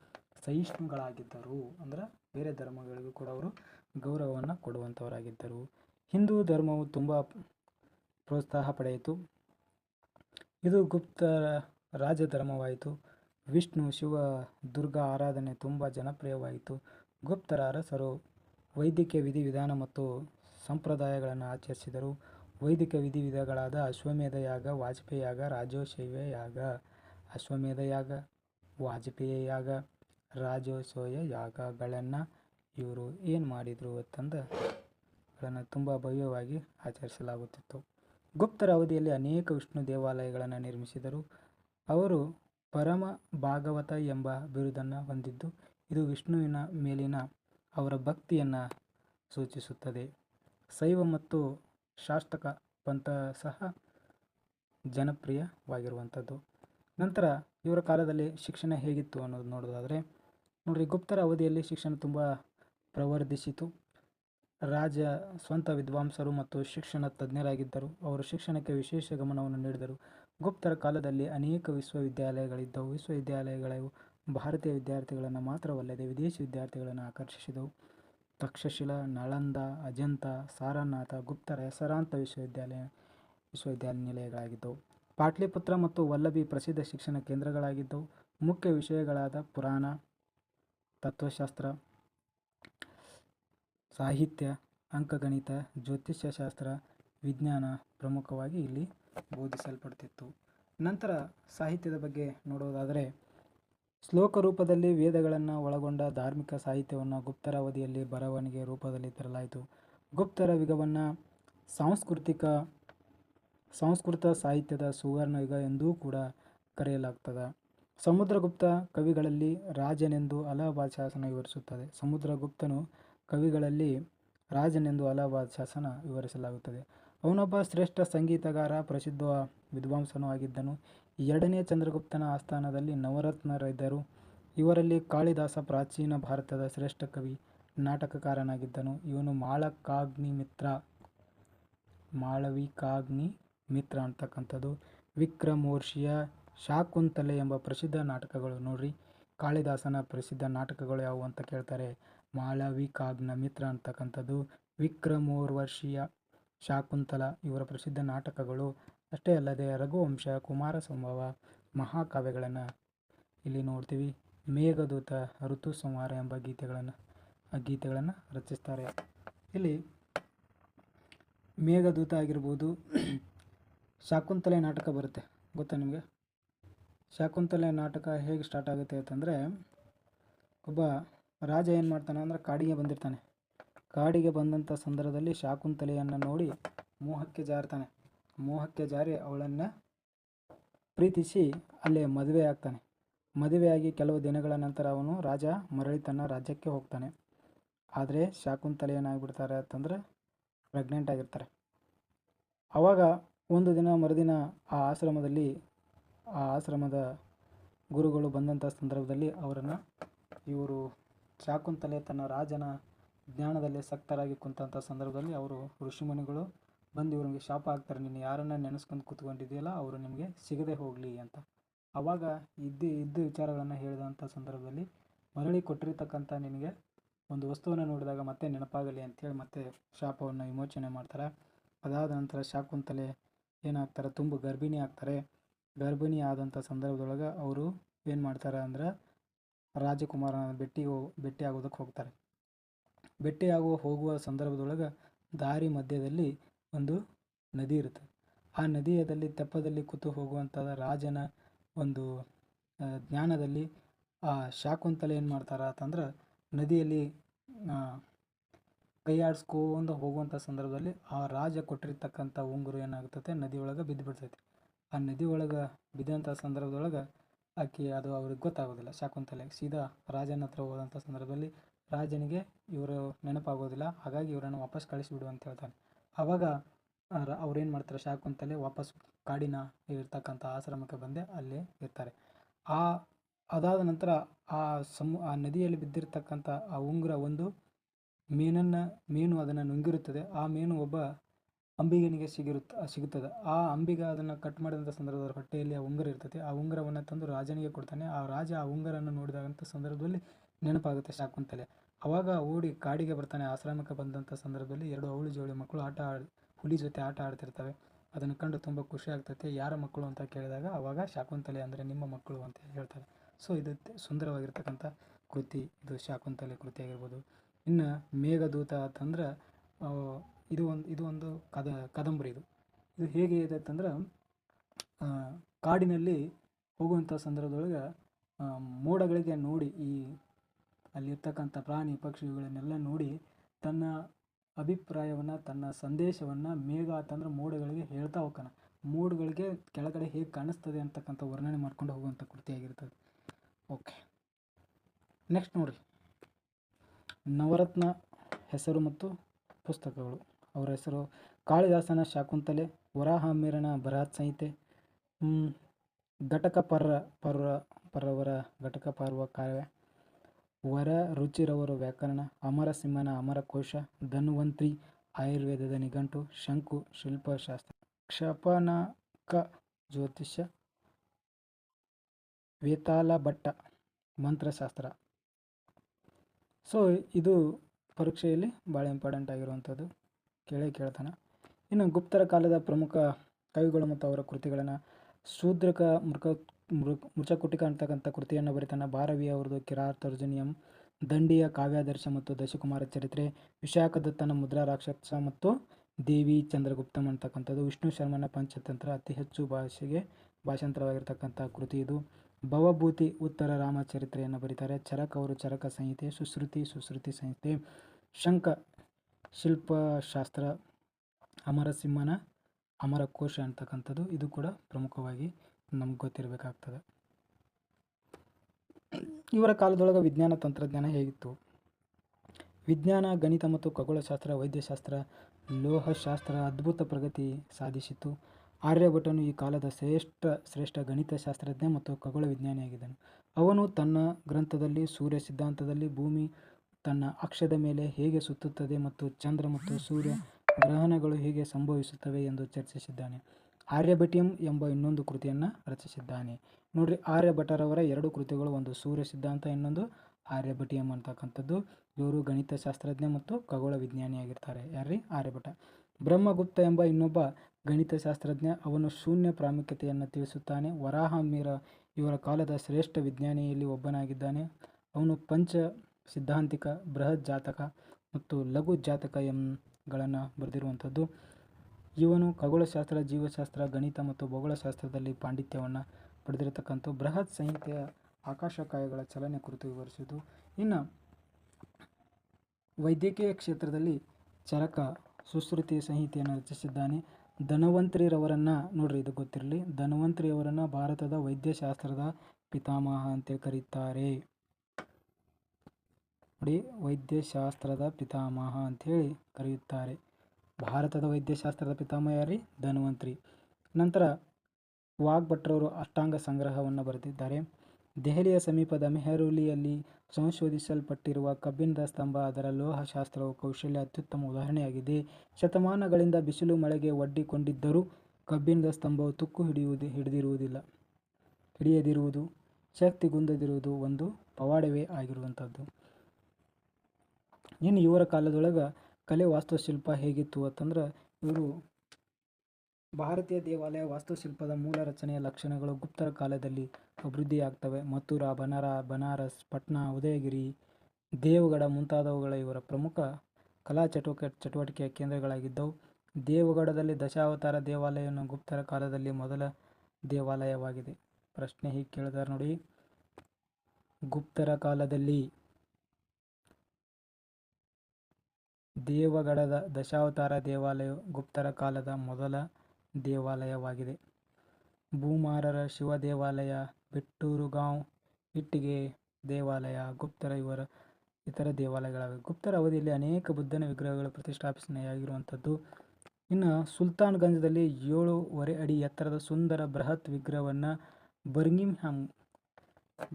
ಸಹಿಷ್ಣುಗಳಾಗಿದ್ದರು. ಅಂದ್ರೆ ಬೇರೆ ಧರ್ಮಗಳಿಗೂ ಕೂಡ ಅವರು ಗೌರವವನ್ನು ಕೊಡುವಂಥವರಾಗಿದ್ದರು ಹಿಂದೂ ಧರ್ಮವು ತುಂಬ ಪ್ರೋತ್ಸಾಹ ಪಡೆಯಿತು. ಇದು ಗುಪ್ತ ರಾಜಧರ್ಮವಾಯಿತು. ವಿಷ್ಣು, ಶಿವ, ದುರ್ಗಾ ಆರಾಧನೆ ತುಂಬ ಜನಪ್ರಿಯವಾಯಿತು. ಗುಪ್ತರ ಅರಸರು ವೈದಿಕ ವಿಧಿವಿಧಾನ ಮತ್ತು ಸಂಪ್ರದಾಯಗಳನ್ನು ಆಚರಿಸಿದರು. ವೈದಿಕ ವಿಧಿವಿಧಗಳಾದ ಅಶ್ವಮೇಧ ಯಾಗ, ವಾಜಪೇಯಿ ಯಾಗ ರಾಜೋಶೈವ ಯಾಗ, ಅಶ್ವಮೇಧ ಯಾಗ, ವಾಜಪೇಯಿ ಯಾಗ ರಾಜೋಶೋಯ ಯಾಗಗಳನ್ನು ಇವರು ಏನು ಮಾಡಿದರು ಅಂತಂದು ಗಳನ್ನು ತುಂಬ ಭವ್ಯವಾಗಿ ಆಚರಿಸಲಾಗುತ್ತಿತ್ತು. ಗುಪ್ತರ ಅವಧಿಯಲ್ಲಿ ಅನೇಕ ವಿಷ್ಣು ದೇವಾಲಯಗಳನ್ನು ನಿರ್ಮಿಸಿದರು. ಅವರು ಪರಮ ಭಾಗವತ ಎಂಬ ಬಿರುದನ್ನು ಹೊಂದಿದ್ದು ಇದು ವಿಷ್ಣುವಿನ ಮೇಲಿನ ಅವರ ಭಕ್ತಿಯನ್ನು ಸೂಚಿಸುತ್ತದೆ. ಶೈವ ಮತ್ತು ಶಾಸ್ತಕ ಪಂಥ ಸಹ ಜನಪ್ರಿಯವಾಗಿರುವಂಥದ್ದು. ನಂತರ ಇವರ ಕಾಲದಲ್ಲಿ ಶಿಕ್ಷಣ ಹೇಗಿತ್ತು ಅನ್ನೋದು ನೋಡೋದಾದರೆ, ನೋಡ್ರಿ ಗುಪ್ತರ ಅವಧಿಯಲ್ಲಿ ಶಿಕ್ಷಣ ತುಂಬ ಪ್ರವರ್ಧಿಸಿತು. ರಾಜ, ಸ್ವಂತ ವಿದ್ವಾಂಸರು ಮತ್ತು ಶಿಕ್ಷಣ ತಜ್ಞರಾಗಿದ್ದರು. ಅವರು ಶಿಕ್ಷಣಕ್ಕೆ ವಿಶೇಷ ಗಮನವನ್ನು ನೀಡಿದರು. ಗುಪ್ತರ ಕಾಲದಲ್ಲಿ ಅನೇಕ ವಿಶ್ವವಿದ್ಯಾಲಯಗಳಿದ್ದವು. ವಿಶ್ವವಿದ್ಯಾಲಯಗಳು ಭಾರತೀಯ ವಿದ್ಯಾರ್ಥಿಗಳನ್ನು ಮಾತ್ರವಲ್ಲದೆ ವಿದೇಶಿ ವಿದ್ಯಾರ್ಥಿಗಳನ್ನು ಆಕರ್ಷಿಸಿದವು. ತಕ್ಷಶಿಲಾ, ನಳಂದ, ಅಜಂತ, ಸಾರನಾಥ, ಗುಪ್ತರ ಹೆಸರಾಂತ ವಿಶ್ವವಿದ್ಯಾಲಯ, ವಿಶ್ವವಿದ್ಯಾನಿಲಯಗಳಾಗಿದ್ದವು. ಪಾಟ್ಲಿಪುತ್ರ ಮತ್ತು ವಲ್ಲಭಿ ಪ್ರಸಿದ್ಧ ಶಿಕ್ಷಣ ಕೇಂದ್ರಗಳಾಗಿದ್ದವು. ಮುಖ್ಯ ವಿಷಯಗಳಾದ ಪುರಾಣ, ತತ್ವಶಾಸ್ತ್ರ ಸಾಹಿತ್ಯ, ಅಂಕಗಣಿತ, ಜ್ಯೋತಿಷ್ಯಶಾಸ್ತ್ರ, ವಿಜ್ಞಾನ ಪ್ರಮುಖವಾಗಿ ಇಲ್ಲಿ ಬೋಧಿಸಲ್ಪಡ್ತಿತ್ತು. ನಂತರ ಸಾಹಿತ್ಯದ ಬಗ್ಗೆ ನೋಡೋದಾದರೆ, ಶ್ಲೋಕ ರೂಪದಲ್ಲಿ ವೇದಗಳನ್ನು ಒಳಗೊಂಡ ಧಾರ್ಮಿಕ ಸಾಹಿತ್ಯವನ್ನು ಗುಪ್ತರ ಅವಧಿಯಲ್ಲಿ ಬರವಣಿಗೆ ರೂಪದಲ್ಲಿ ತರಲಾಯಿತು. ಗುಪ್ತರ ಯುಗವನ್ನು ಸಾಂಸ್ಕೃತಿಕ, ಸಂಸ್ಕೃತ ಸಾಹಿತ್ಯದ ಸುವರ್ಣ ಯುಗ ಎಂದೂ ಕೂಡ ಕರೆಯಲಾಗ್ತದೆ. ಸಮುದ್ರಗುಪ್ತ ಕವಿಗಳಲ್ಲಿ ರಾಜನೆಂದು ಅಲಹಾಬಾದ್ ಶಾಸನ ವಿವರಿಸುತ್ತದೆ. ಸಮುದ್ರಗುಪ್ತನು ಕವಿಗಳಲ್ಲಿ ರಾಜನೆಂದು ಅಲಹಾಬಾದ್ ಶಾಸನ ವಿವರಿಸಲಾಗುತ್ತದೆ. ಅವನೊಬ್ಬ ಶ್ರೇಷ್ಠ ಸಂಗೀತಗಾರ, ಪ್ರಸಿದ್ಧ ವಿದ್ವಾಂಸನೂ ಆಗಿದ್ದನು. ಎರಡನೇ ಚಂದ್ರಗುಪ್ತನ ಆಸ್ಥಾನದಲ್ಲಿ ನವರತ್ನರಿದ್ದರು. ಇವರಲ್ಲಿ ಕಾಳಿದಾಸ ಪ್ರಾಚೀನ ಭಾರತದ ಶ್ರೇಷ್ಠ ಕವಿ, ನಾಟಕಕಾರನಾಗಿದ್ದನು. ಇವನು ಮಾಳಕಾಗ್ನಿ ಮಿತ್ರ ಮಾಳವಿಕಾಗ್ನಿ ಮಿತ್ರ ಅಂತಕ್ಕಂಥದ್ದು. ವಿಕ್ರಮೋರ್ಷಿಯ ಶಾಕುಂತಲೆ ಎಂಬ ಪ್ರಸಿದ್ಧ ನಾಟಕಗಳು. ನೋಡ್ರಿ, ಕಾಳಿದಾಸನ ಪ್ರಸಿದ್ಧ ನಾಟಕಗಳು ಯಾವುವು ಅಂತ ಕೇಳ್ತಾರೆ. ಮಾಳವಿಕಾಗ್ನ ಮಿತ್ರ ಅಂತಕ್ಕಂಥದ್ದು ವಿಕ್ರಮೋರ್ವಶೀಯ ಶಾಕುಂತಲ ಇವರ ಪ್ರಸಿದ್ಧ ನಾಟಕಗಳು. ಅಷ್ಟೇ ಅಲ್ಲದೆ ರಘುವಂಶ ಕುಮಾರ ಸಂಭವ ಮಹಾಕಾವ್ಯಗಳನ್ನು ಇಲ್ಲಿ ನೋಡ್ತೀವಿ. ಮೇಘದೂತ ಋತು ಸಂಹಾರ ಎಂಬ ಗೀತೆಗಳನ್ನು, ಆ ಗೀತೆಗಳನ್ನು ರಚಿಸ್ತಾರೆ. ಇಲ್ಲಿ ಮೇಘದೂತ ಆಗಿರ್ಬೋದು ಶಾಕುಂತಲೆ ನಾಟಕ ಬರುತ್ತೆ. ಗೊತ್ತಾ ನಿಮಗೆ? ಶಾಕುಂತಲೆ ನಾಟಕ ಹೇಗೆ ಸ್ಟಾರ್ಟ್ ಆಗುತ್ತೆ ಅಂತಂದರೆ, ಒಬ್ಬ ರಾಜ ಏನು ಮಾಡ್ತಾನೆ ಅಂದ್ರೆ ಕಾಡಿಗೆ ಬಂದಿರ್ತಾನೆ. ಕಾಡಿಗೆ ಬಂದಂಥ ಸಂದರ್ಭದಲ್ಲಿ ಶಾಕುಂತಲೆಯನ್ನು ನೋಡಿ ಮೋಹಕ್ಕೆ ಜಾರ್ತಾನೆ. ಮೋಹಕ್ಕೆ ಜಾರಿ ಅವಳನ್ನು ಪ್ರೀತಿಸಿ ಅಲ್ಲೇ ಮದುವೆ ಆಗ್ತಾನೆ. ಮದುವೆಯಾಗಿ ಕೆಲವು ದಿನಗಳ ನಂತರ ಅವನು ರಾಜ ಮರಳಿ ತನ್ನ ರಾಜ್ಯಕ್ಕೆ ಹೋಗ್ತಾನೆ. ಆದರೆ ಶಾಕುಂತಲೆ ಏನಾಗ್ಬಿಡ್ತಾರೆ ಅಂತಂದ್ರೆ ಪ್ರೆಗ್ನೆಂಟ್ ಆಗಿರ್ತಾರೆ. ಆವಾಗ ಒಂದು ದಿನ ಮರುದಿನ ಆ ಆಶ್ರಮದಲ್ಲಿ, ಆ ಆಶ್ರಮದ ಗುರುಗಳು ಬಂದಂಥ ಸಂದರ್ಭದಲ್ಲಿ ಅವರನ್ನು ಇವರು ಶಾಕುಂತಲೆ ತನ್ನ ರಾಜನ ಜ್ಞಾನದಲ್ಲಿ ಸಕ್ತರಾಗಿ ಕುಂತಂಥ ಸಂದರ್ಭದಲ್ಲಿ ಅವರು ಋಷಿಮುನಿಗಳು ಬಂದು ಇವ್ರಿಗೆ ಶಾಪ ಹಾಕ್ತಾರೆ ನೀನು ಯಾರನ್ನ ನೆನೆಸ್ಕೊಂಡು ಕೂತ್ಕೊಂಡಿದೆಯಲ್ಲ ಅವರು ನಿಮಗೆ ಸಿಗದೆ ಹೋಗಲಿ ಅಂತ. ಆವಾಗ ಇದ್ದ ಇದ್ದ ವಿಚಾರಗಳನ್ನು ಹೇಳಿದಂಥ ಸಂದರ್ಭದಲ್ಲಿ ಮರಳಿ ಕೊಟ್ಟಿರ್ತಕ್ಕಂಥ ನಿನಗೆ ಒಂದು ವಸ್ತುವನ್ನು ನೋಡಿದಾಗ ಮತ್ತೆ ನೆನಪಾಗಲಿ ಅಂಥೇಳಿ ಮತ್ತೆ ಶಾಪವನ್ನು ವಿಮೋಚನೆ ಮಾಡ್ತಾರೆ. ಅದಾದ ನಂತರ ಶಾಕುಂತಲೆ ಏನಾಗ್ತಾರೆ, ತುಂಬ ಗರ್ಭಿಣಿ ಆಗ್ತಾರೆ ಗರ್ಭಿಣಿ ಆದಂಥ ಸಂದರ್ಭದೊಳಗೆ ಅವರು ಏನು ಮಾಡ್ತಾರೆ ಅಂದ್ರೆ ರಾಜಕುಮಾರನ ಭೇಟಿ ಭೇಟಿಯಾಗೋದಕ್ಕೆ ಹೋಗ್ತಾರೆ. ಭೇಟಿಯಾಗುವ, ಹೋಗುವ ಸಂದರ್ಭದೊಳಗೆ ದಾರಿ ಮಧ್ಯದಲ್ಲಿ ಒಂದು ನದಿ ಇರುತ್ತೆ. ಆ ನದಿಯದಲ್ಲಿ ತೆಪ್ಪದಲ್ಲಿ ಕೂತು ಹೋಗುವಂಥ ರಾಜನ ಒಂದು ಜ್ಞಾನದಲ್ಲಿ ಆ ಶಾಕುಂತಲೆ ಏನು ಮಾಡ್ತಾರೆ ಅಂತಂದ್ರೆ ನದಿಯಲ್ಲಿ ಕೈಯಾಡಿಸ್ಕೊಂಡು ಹೋಗುವಂಥ ಸಂದರ್ಭದಲ್ಲಿ ಆ ರಾಜ ಕೊಟ್ಟಿರ್ತಕ್ಕಂಥ ಉಂಗುರು ಏನಾಗ್ತೈತೆ? ನದಿ ಒಳಗೆ ಬಿದ್ದು ಬಿಡ್ತೈತಿ ಆ ನದಿ ಒಳಗೆ ಬಿದ್ದಂಥ ಸಂದರ್ಭದೊಳಗೆ ಆಕೆ ಅದು ಅವ್ರಿಗೆ ಗೊತ್ತಾಗೋದಿಲ್ಲ. ಶಾಕುಂತಲೆ ಸೀದಾ ರಾಜನ ಹತ್ರ ಹೋದಂಥ ಸಂದರ್ಭದಲ್ಲಿ ರಾಜನಿಗೆ ಇವರು ನೆನಪಾಗೋದಿಲ್ಲ. ಹಾಗಾಗಿ ಇವರನ್ನು ವಾಪಸ್ ಕಳಿಸಿಬಿಡು ಅಂತ ಹೇಳ್ತಾನೆ. ಆವಾಗ ಅವ್ರೇನು ಮಾಡ್ತಾರೆ? ಶಾಕುಂತಲೆ ವಾಪಸ್ ಕಾಡಿನ ಇರ್ತಕ್ಕಂಥ ಆಶ್ರಮಕ್ಕೆ ಬಂದೆ ಅಲ್ಲಿ ಇರ್ತಾರೆ. ಆ, ಅದಾದ ನಂತರ ಆ ಸಮು, ಆ ನದಿಯಲ್ಲಿ ಬಿದ್ದಿರ್ತಕ್ಕಂಥ ಆ ಉಂಗುರ ಒಂದು ಮೀನನ್ನು, ಮೀನು ಅದನ್ನು ನುಂಗಿರುತ್ತದೆ. ಆ ಮೀನು ಒಬ್ಬ ಅಂಬಿಗನಿಗೆ ಸಿಗಿರುತ್ತ, ಸಿಗುತ್ತದೆ. ಆ ಅಂಬಿಗ ಅದನ್ನು ಕಟ್ ಮಾಡಿದಂಥ ಸಂದರ್ಭದಲ್ಲಿ ಹೊಟ್ಟೆಯಲ್ಲಿ ಆ ಉಂಗುರ ಇರ್ತದೆ ಆ ಉಂಗುರವನ್ನು ತಂದು ರಾಜನಿಗೆ ಕೊಡ್ತಾನೆ. ಆ ರಾಜ ಆ ಉಂಗುರನ್ನು ನೋಡಿದಾಗಂಥ ಸಂದರ್ಭದಲ್ಲಿ ನೆನಪಾಗುತ್ತೆ ಶಾಕುಂತಲೆ ಅವಾಗ ಓಡಿ ಕಾಡಿಗೆ ಬರ್ತಾನೆ. ಆಶ್ರಮಕ್ಕೆ ಬಂದಂಥ ಸಂದರ್ಭದಲ್ಲಿ ಎರಡು ಅವಳು ಜೋಳಿ ಮಕ್ಕಳು ಆಟ ಆಡಿ, ಹುಲಿ ಜೊತೆ ಆಟ ಆಡ್ತಿರ್ತವೆ. ಅದನ್ನು ಕಂಡು ತುಂಬ ಖುಷಿ ಆಗ್ತೈತೆ. ಯಾರ ಮಕ್ಕಳು ಅಂತ ಕೇಳಿದಾಗ ಅವಾಗ ಶಾಕುಂತಲೆ ಅಂದರೆ ನಿಮ್ಮ ಮಕ್ಕಳು ಅಂತ ಹೇಳ್ತಾರೆ. ಸೊ ಇದು ಸುಂದರವಾಗಿರ್ತಕ್ಕಂಥ ಕೃತಿ. ಇದು ಶಾಕುಂತಲೆ ಕೃತಿ ಆಗಿರ್ಬೋದು ಇನ್ನು ಮೇಘದೂತ ಅಂತಂದ್ರೆ ಇದು ಒಂದು ಇದು ಒಂದು ಕದ, ಕಾದಂಬರಿ ಇದು. ಇದು ಹೇಗೆ ಇದೆ ಅಂತಂದ್ರೆ ಕಾಡಿನಲ್ಲಿ ಹೋಗುವಂಥ ಸಂದರ್ಭದೊಳಗೆ ಮೋಡಗಳಿಗೆ ನೋಡಿ ಈ ಅಲ್ಲಿರ್ತಕ್ಕಂಥ ಪ್ರಾಣಿ, ಪಕ್ಷಿಗಳನ್ನೆಲ್ಲ ನೋಡಿ ತನ್ನ ಅಭಿಪ್ರಾಯವನ್ನು, ತನ್ನ ಸಂದೇಶವನ್ನು ಮೇಘ ಅಂತಂದ್ರೆ ಮೋಡಗಳಿಗೆ ಹೇಳ್ತಾ ಹೋಗ್ತಾನ. ಮೂಡ್ಗಳಿಗೆ ಕೆಳಗಡೆ ಹೇಗೆ ಕಾಣಿಸ್ತದೆ ಅಂತಕ್ಕಂಥ ವರ್ಣನೆ ಮಾಡ್ಕೊಂಡು ಹೋಗುವಂಥ ಕೃತಿಯಾಗಿರ್ತದೆ ಓಕೆ. ನೆಕ್ಸ್ಟ್ ನೋಡಿರಿ. ನವರತ್ನ ಹೆಸರು ಮತ್ತು ಪುಸ್ತಕಗಳು. ಅವರ ಹೆಸರು ಕಾಳಿದಾಸನ ಶಾಕುಂತಲೆ, ವರಾಹಮಿರನ ಬರಾತ್ ಸಂಹಿತೆ. ಘಟಕ ಪರ್ರ ಪರ್ವ ಪರವರ ಘಟಕ ಪರ್ವ ಕಾವ್ಯ ವರ ರುಚಿರವರು ವ್ಯಾಕರಣ ಅಮರಸಿಂಹನ ಅಮರಕೋಶ ಧನ್ವಂತ್ರಿ ಆಯುರ್ವೇದದ ನಿಘಂಟು, ಶಂಕು ಶಿಲ್ಪಶಾಸ್ತ್ರ. ಕ್ಷಪನಕ ಜ್ಯೋತಿಷ್ಯ ವೇತಾಲ ಭಟ್ಟ ಮಂತ್ರಶಾಸ್ತ್ರ. ಸೊ ಇದು ಪರೀಕ್ಷೆಯಲ್ಲಿ ಭಾಳ ಇಂಪಾರ್ಟೆಂಟ್ ಆಗಿರುವಂಥದ್ದು. ಕೇಳೇ ಕೇಳ್ತಾನೆ. ಇನ್ನು ಗುಪ್ತರ ಕಾಲದ ಪ್ರಮುಖ ಕವಿಗಳು ಮತ್ತು ಅವರ ಕೃತಿಗಳನ್ನು ಶೂದ್ರಕ, ಮೃಕ ಮೃಗ ಮೃಚಕುಟಿಕ ಅಂತಕ್ಕಂಥ ಕೃತಿಯನ್ನು ಬರೀತಾನೆ. ಭಾರವಿ ಅವರದು ಕಿರಾತರ್ಜುನಿಯಂ ದಂಡಿಯ ಕಾವ್ಯಾದರ್ಶ ಮತ್ತು ದಶಕುಮಾರ ಚರಿತ್ರೆ, ವಿಶಾಖದತ್ತನ ಮುದ್ರಾ ರಾಕ್ಷಸ ಮತ್ತು ದೇವಿ ಚಂದ್ರಗುಪ್ತಮ್ ಅಂತಕ್ಕಂಥದ್ದು. ವಿಷ್ಣು ಶರ್ಮನ ಪಂಚತಂತ್ರ ಅತಿ ಹೆಚ್ಚು ಭಾಷೆಗೆ ಭಾಷಾಂತರವಾಗಿರ್ತಕ್ಕಂಥ ಕೃತಿ ಇದು. ಭವಭೂತಿ ಉತ್ತರ ರಾಮಚರಿತ್ರೆಯನ್ನು ಬರೀತಾರೆ. ಚರಕ ಅವರು ಚರಕ ಸಂಹಿತೆ, ಸುಶ್ರುತಿ ಸುಶ್ರುತಿ ಸಂಹಿತೆ ಶಂಕ ಶಿಲ್ಪಶಾಸ್ತ್ರ, ಅಮರಸಿಂಹನ ಅಮರಕೋಶ ಅಂತಕ್ಕಂಥದ್ದು. ಇದು ಕೂಡ ಪ್ರಮುಖವಾಗಿ ನಮ್ಗೆ ಗೊತ್ತಿರಬೇಕಾಗ್ತದೆ. ಇವರ ಕಾಲದೊಳಗೆ ವಿಜ್ಞಾನ ತಂತ್ರಜ್ಞಾನ ಹೇಗಿತ್ತು? ವಿಜ್ಞಾನ, ಗಣಿತ ಮತ್ತು ಖಗೋಳಶಾಸ್ತ್ರ, ವೈದ್ಯಶಾಸ್ತ್ರ, ಲೋಹಶಾಸ್ತ್ರ ಅದ್ಭುತ ಪ್ರಗತಿ ಸಾಧಿಸಿತು ಆರ್ಯಭಟನು ಈ ಕಾಲದ ಶ್ರೇಷ್ಠ ಶ್ರೇಷ್ಠ ಗಣಿತಶಾಸ್ತ್ರಜ್ಞ ಮತ್ತು ಖಗೋಳ ವಿಜ್ಞಾನಿಯಾಗಿದ್ದನು. ಅವನು ತನ್ನ ಗ್ರಂಥದಲ್ಲಿ, ಸೂರ್ಯ ಸಿದ್ಧಾಂತದಲ್ಲಿ ಭೂಮಿ ತನ್ನ ಅಕ್ಷದ ಮೇಲೆ ಹೇಗೆ ಸುತ್ತುತ್ತದೆ ಮತ್ತು ಚಂದ್ರ ಮತ್ತು ಸೂರ್ಯ ಗ್ರಹಣಗಳು ಹೇಗೆ ಸಂಭವಿಸುತ್ತವೆ ಎಂದು ಚರ್ಚಿಸಿದ್ದಾನೆ. ಆರ್ಯಭಟಿಯಂ ಎಂಬ ಇನ್ನೊಂದು ಕೃತಿಯನ್ನು ರಚಿಸಿದ್ದಾನೆ. ನೋಡ್ರಿ, ಆರ್ಯಭಟರವರ ಎರಡು ಕೃತಿಗಳು, ಒಂದು ಸೂರ್ಯ ಸಿದ್ಧಾಂತ, ಇನ್ನೊಂದು ಆರ್ಯಭಟಿಯಂ ಅಂತಕ್ಕಂಥದ್ದು. ಇವರು ಗಣಿತಶಾಸ್ತ್ರಜ್ಞ ಮತ್ತು ಖಗೋಳ ವಿಜ್ಞಾನಿಯಾಗಿರ್ತಾರೆ ಯಾರ್ರಿ? ಆರ್ಯಭಟ. ಬ್ರಹ್ಮಗುಪ್ತ ಎಂಬ ಇನ್ನೊಬ್ಬ ಗಣಿತಶಾಸ್ತ್ರಜ್ಞ, ಅವನು ಶೂನ್ಯ ಪ್ರಾಮುಖ್ಯತೆಯನ್ನು ತಿಳಿಸುತ್ತಾನೆ. ವರಾಹಮಿರ ಇವರ ಕಾಲದ ಶ್ರೇಷ್ಠ ವಿಜ್ಞಾನಿಯಲ್ಲಿ ಒಬ್ಬನಾಗಿದ್ದಾನೆ. ಅವನು ಪಂಚ ಸಿದ್ಧಾಂತಿಕ, ಬೃಹತ್ ಜಾತಕ ಮತ್ತು ಲಘು ಜಾತಕ ಎಂಗಳನ್ನು ಬರೆದಿರುವಂಥದ್ದು. ಇವನು ಖಗೋಳಶಾಸ್ತ್ರ, ಜೀವಶಾಸ್ತ್ರ, ಗಣಿತ ಮತ್ತು ಭೌಗೋಳಶಾಸ್ತ್ರದಲ್ಲಿ ಪಾಂಡಿತ್ಯವನ್ನು ಪಡೆದಿರತಕ್ಕಂಥ ಬೃಹತ್ ಸಂಹಿತೆಯ ಆಕಾಶಕಾಯಗಳ ಚಲನೆ ಕುರಿತು ವಿವರಿಸಿದ್ದು. ಇನ್ನು ವೈದ್ಯಕೀಯ ಕ್ಷೇತ್ರದಲ್ಲಿ ಚರಕ ಸುಶ್ರುತಿ ಸಂಹಿತೆಯನ್ನು ರಚಿಸಿದ್ದಾನೆ. ಧನವಂತ್ರಿರವರನ್ನು ನೋಡ್ರಿ, ಇದು ಗೊತ್ತಿರಲಿ. ಧನವಂತ್ರಿಯವರನ್ನು ಭಾರತದ ವೈದ್ಯಶಾಸ್ತ್ರದ ಪಿತಾಮಹ ಅಂತೇಳಿ ಕರೀತಾರೆ. ನೋಡಿ, ವೈದ್ಯಶಾಸ್ತ್ರದ ಪಿತಾಮಹ ಅಂಥೇಳಿ ಕರೆಯುತ್ತಾರೆ. ಭಾರತದ ವೈದ್ಯಶಾಸ್ತ್ರದ ಪಿತಾಮಹ ಯಾರಿ ಧನ್ವಂತ್ರಿ. ನಂತರ ವಾಗ್ಭಟ್ರವರು ಅಷ್ಟಾಂಗ ಸಂಗ್ರಹವನ್ನು ಬರೆದಿದ್ದಾರೆ. ದೆಹಲಿಯ ಸಮೀಪದ ಮೆಹರೂಲಿಯಲ್ಲಿ ಸಂಶೋಧಿಸಲ್ಪಟ್ಟಿರುವ ಕಬ್ಬಿಣದ ಸ್ತಂಭ, ಅದರ ಲೋಹಶಾಸ್ತ್ರವು ಕೌಶಲ್ಯ ಅತ್ಯುತ್ತಮ ಉದಾಹರಣೆಯಾಗಿದೆ. ಶತಮಾನಗಳಿಂದ ಬಿಸಿಲು ಮಳೆಗೆ ಒಡ್ಡಿಕೊಂಡಿದ್ದರೂ ಕಬ್ಬಿಣದ ಸ್ತಂಭವು ತುಕ್ಕು ಹಿಡಿಯುವುದು, ಹಿಡಿದಿರುವುದಿಲ್ಲ, ಹಿಡಿಯದಿರುವುದು ಶಕ್ತಿಗುಂದದಿರುವುದು ಒಂದು ಪವಾಡವೇ ಆಗಿರುವಂಥದ್ದು. ಇನ್ನು ಇವರ ಕಾಲದೊಳಗೆ ಕಲೆ ವಾಸ್ತುಶಿಲ್ಪ ಹೇಗಿತ್ತು ಅಂತಂದ್ರೆ ಇವರು ಭಾರತೀಯ ದೇವಾಲಯ ವಾಸ್ತುಶಿಲ್ಪದ ಮೂಲ ರಚನೆಯ ಲಕ್ಷಣಗಳು ಗುಪ್ತರ ಕಾಲದಲ್ಲಿ ಅಭಿವೃದ್ಧಿಯಾಗ್ತವೆ. ಮಥುರಾ, ಬನಾರ, ಬನಾರಸ್, ಪಟ್ನಾ, ಉದಯಗಿರಿ, ದೇವಗಡ ಮುಂತಾದವುಗಳ ಇವರ ಪ್ರಮುಖ ಕಲಾ ಚಟುವಟಿಕೆ ಚಟುವಟಿಕೆಯ ಕೇಂದ್ರಗಳಾಗಿದ್ದವು. ದೇವಗಡದಲ್ಲಿ ದಶಾವತಾರ ದೇವಾಲಯವನ್ನು ಗುಪ್ತರ ಕಾಲದಲ್ಲಿ ಮೊದಲ ದೇವಾಲಯವಾಗಿದೆ. ಪ್ರಶ್ನೆ ಹೀಗೆ ಕೇಳಿದಾರೆ ನೋಡಿ. ಗುಪ್ತರ ಕಾಲದಲ್ಲಿ ದೇವಗಢದ ದಶಾವತಾರ ದೇವಾಲಯವು ಗುಪ್ತರ ಕಾಲದ ಮೊದಲ ದೇವಾಲಯವಾಗಿದೆ. ಭೂಮಾರರ ಶಿವ ದೇವಾಲಯ ಬಿಟ್ಟೂರುಗಾಂವ್ ಇಟ್ಟಿಗೆ ದೇವಾಲಯ, ಗುಪ್ತರ ಇವರ ಇತರ ದೇವಾಲಯಗಳಾಗಿವೆ. ಗುಪ್ತರ ಅವಧಿಯಲ್ಲಿ ಅನೇಕ ಬುದ್ಧನ ವಿಗ್ರಹಗಳು ಪ್ರತಿಷ್ಠಾಪನೆಯಾಗಿರುವಂಥದ್ದು ಇನ್ನು ಸುಲ್ತಾನ್ಗಂಜದಲ್ಲಿ ಏಳೂವರೆ ಅಡಿ ಎತ್ತರದ ಸುಂದರ ಬೃಹತ್ ವಿಗ್ರಹವನ್ನು ಬರ್ಮಿಂಗ್ಹ್ಯಾಮ್,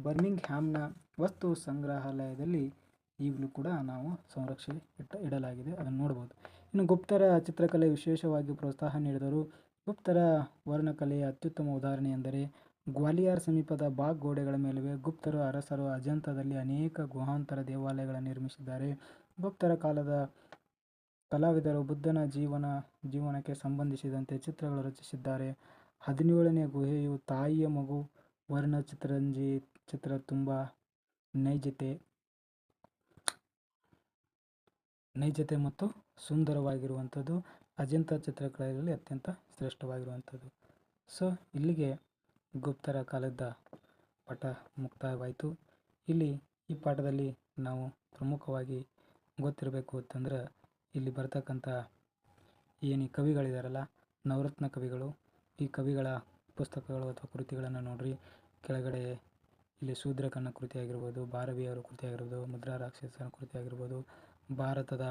ಬರ್ಮಿಂಗ್ಹ್ಯಾಮ್ನ ವಸ್ತು ಸಂಗ್ರಹಾಲಯದಲ್ಲಿ ಈಗಲೂ ಕೂಡ ನಾವು ಸಂರಕ್ಷೆ ಇಟ್ಟ ಇಡಲಾಗಿದೆ, ಅದನ್ನು ನೋಡ್ಬೋದು. ಇನ್ನು ಗುಪ್ತರ ಚಿತ್ರಕಲೆ ವಿಶೇಷವಾಗಿ ಪ್ರೋತ್ಸಾಹ ನೀಡಿದರು. ಗುಪ್ತರ ವರ್ಣಕಲೆಯ ಅತ್ಯುತ್ತಮ ಉದಾಹರಣೆ ಎಂದರೆ, ಗ್ವಾಲಿಯರ್ ಸಮೀಪದ ಬಾಗ್ ಗೋಡೆಗಳ ಮೇಲುವೆ ಗುಪ್ತರು ಅರಸರು ಅಜಂತಾದಲ್ಲಿ ಅನೇಕ ಗುಹಾಂತರ ದೇವಾಲಯಗಳನ್ನು ನಿರ್ಮಿಸಿದ್ದಾರೆ. ಗುಪ್ತರ ಕಾಲದ ಕಲಾವಿದರು ಬುದ್ಧನ ಜೀವನ, ಜೀವನಕ್ಕೆ ಸಂಬಂಧಿಸಿದಂತೆ ಚಿತ್ರಗಳು ರಚಿಸಿದ್ದಾರೆ. ಹದಿನೇಳನೇ ಗುಹೆಯು ತಾಯಿಯ ಮಗು ವರ್ಣ ಚಿತ್ರಂಜಿ ಚಿತ್ರ ತುಂಬ ನೈಜತೆ ನೈಜತೆ ಮತ್ತು ಸುಂದರವಾಗಿರುವಂಥದ್ದು ಅಜಂತ ಚಿತ್ರಕಲೆಯಲ್ಲಿ ಅತ್ಯಂತ ಶ್ರೇಷ್ಠವಾಗಿರುವಂಥದ್ದು. ಸೊ, ಇಲ್ಲಿಗೆ ಗುಪ್ತರ ಕಾಲದ ಪಾಠ ಮುಕ್ತಾಯವಾಯಿತು. ಇಲ್ಲಿ ಈ ಪಾಠದಲ್ಲಿ ನಾವು ಪ್ರಮುಖವಾಗಿ ಗೊತ್ತಿರಬೇಕು ಅಂತಂದ್ರೆ, ಇಲ್ಲಿ ಬರ್ತಕ್ಕಂಥ ಏನು ಈ ಕವಿಗಳಿದಾರಲ್ಲ, ನವರತ್ನ ಕವಿಗಳು, ಈ ಕವಿಗಳ ಪುಸ್ತಕಗಳು ಅಥವಾ ಕೃತಿಗಳನ್ನು ನೋಡ್ರಿ. ಕೆಳಗಡೆ ಇಲ್ಲಿ ಶೂದ್ರಕನ್ನ ಕೃತಿ ಆಗಿರ್ಬೋದು, ಭಾರವಿಯವರ ಕೃತಿ ಆಗಿರ್ಬೋದು, ಮುದ್ರಾ ರಾಕ್ಷಸನ ಕೃತಿ ಆಗಿರ್ಬೋದು ಭಾರತದ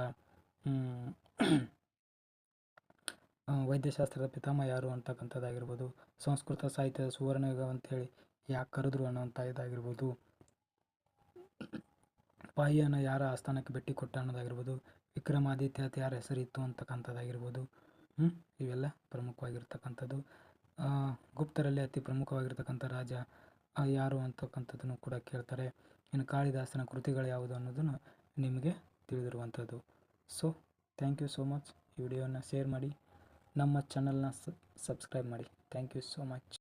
ವೈದ್ಯಶಾಸ್ತ್ರದ ಪಿತಾಮಹ ಯಾರು ಅಂತಕ್ಕಂಥದ್ದಾಗಿರ್ಬೋದು, ಸಂಸ್ಕೃತ ಸಾಹಿತ್ಯದ ಸುವರ್ಣಯುಗ ಅಂತೇಳಿ ಯಾಕೆ ಕರೆದ್ರು ಅನ್ನೋಂಥ ಇದಾಗಿರ್ಬೋದು ಪಾಯಿಯನ್ನು ಯಾರ ಆಸ್ಥಾನಕ್ಕೆ ಭೇಟಿ ಕೊಟ್ಟ ಅನ್ನೋದಾಗಿರ್ಬೋದು ವಿಕ್ರಮಾದಿತ್ಯ ಅಂತ ಯಾರ ಹೆಸರಿತ್ತು ಅಂತಕ್ಕಂಥದ್ದಾಗಿರ್ಬೋದು? ಇವೆಲ್ಲ ಪ್ರಮುಖವಾಗಿರ್ತಕ್ಕಂಥದ್ದು ಗುಪ್ತರಲ್ಲಿ ಅತಿ ಪ್ರಮುಖವಾಗಿರ್ತಕ್ಕಂಥ ರಾಜ ಯಾರು ಅಂತಕ್ಕಂಥದ್ದನ್ನು ಕೂಡ ಕೇಳ್ತಾರೆ ಇನ್ನು ಕಾಳಿದಾಸನ ಕೃತಿಗಳು ಯಾವುದು ಅನ್ನೋದನ್ನು ನಿಮಗೆ ತಿಳಿದಿರುವಂಥದ್ದು. So thank you so much ಈ ವಿಡಿಯೋನ ಶೇರ್ ಮಾಡಿ. ನಮ್ಮ ಚಾನಲ್ನ ಸಬ್ಸ್ಕ್ರೈಬ್ ಮಾಡಿ. Thank you so much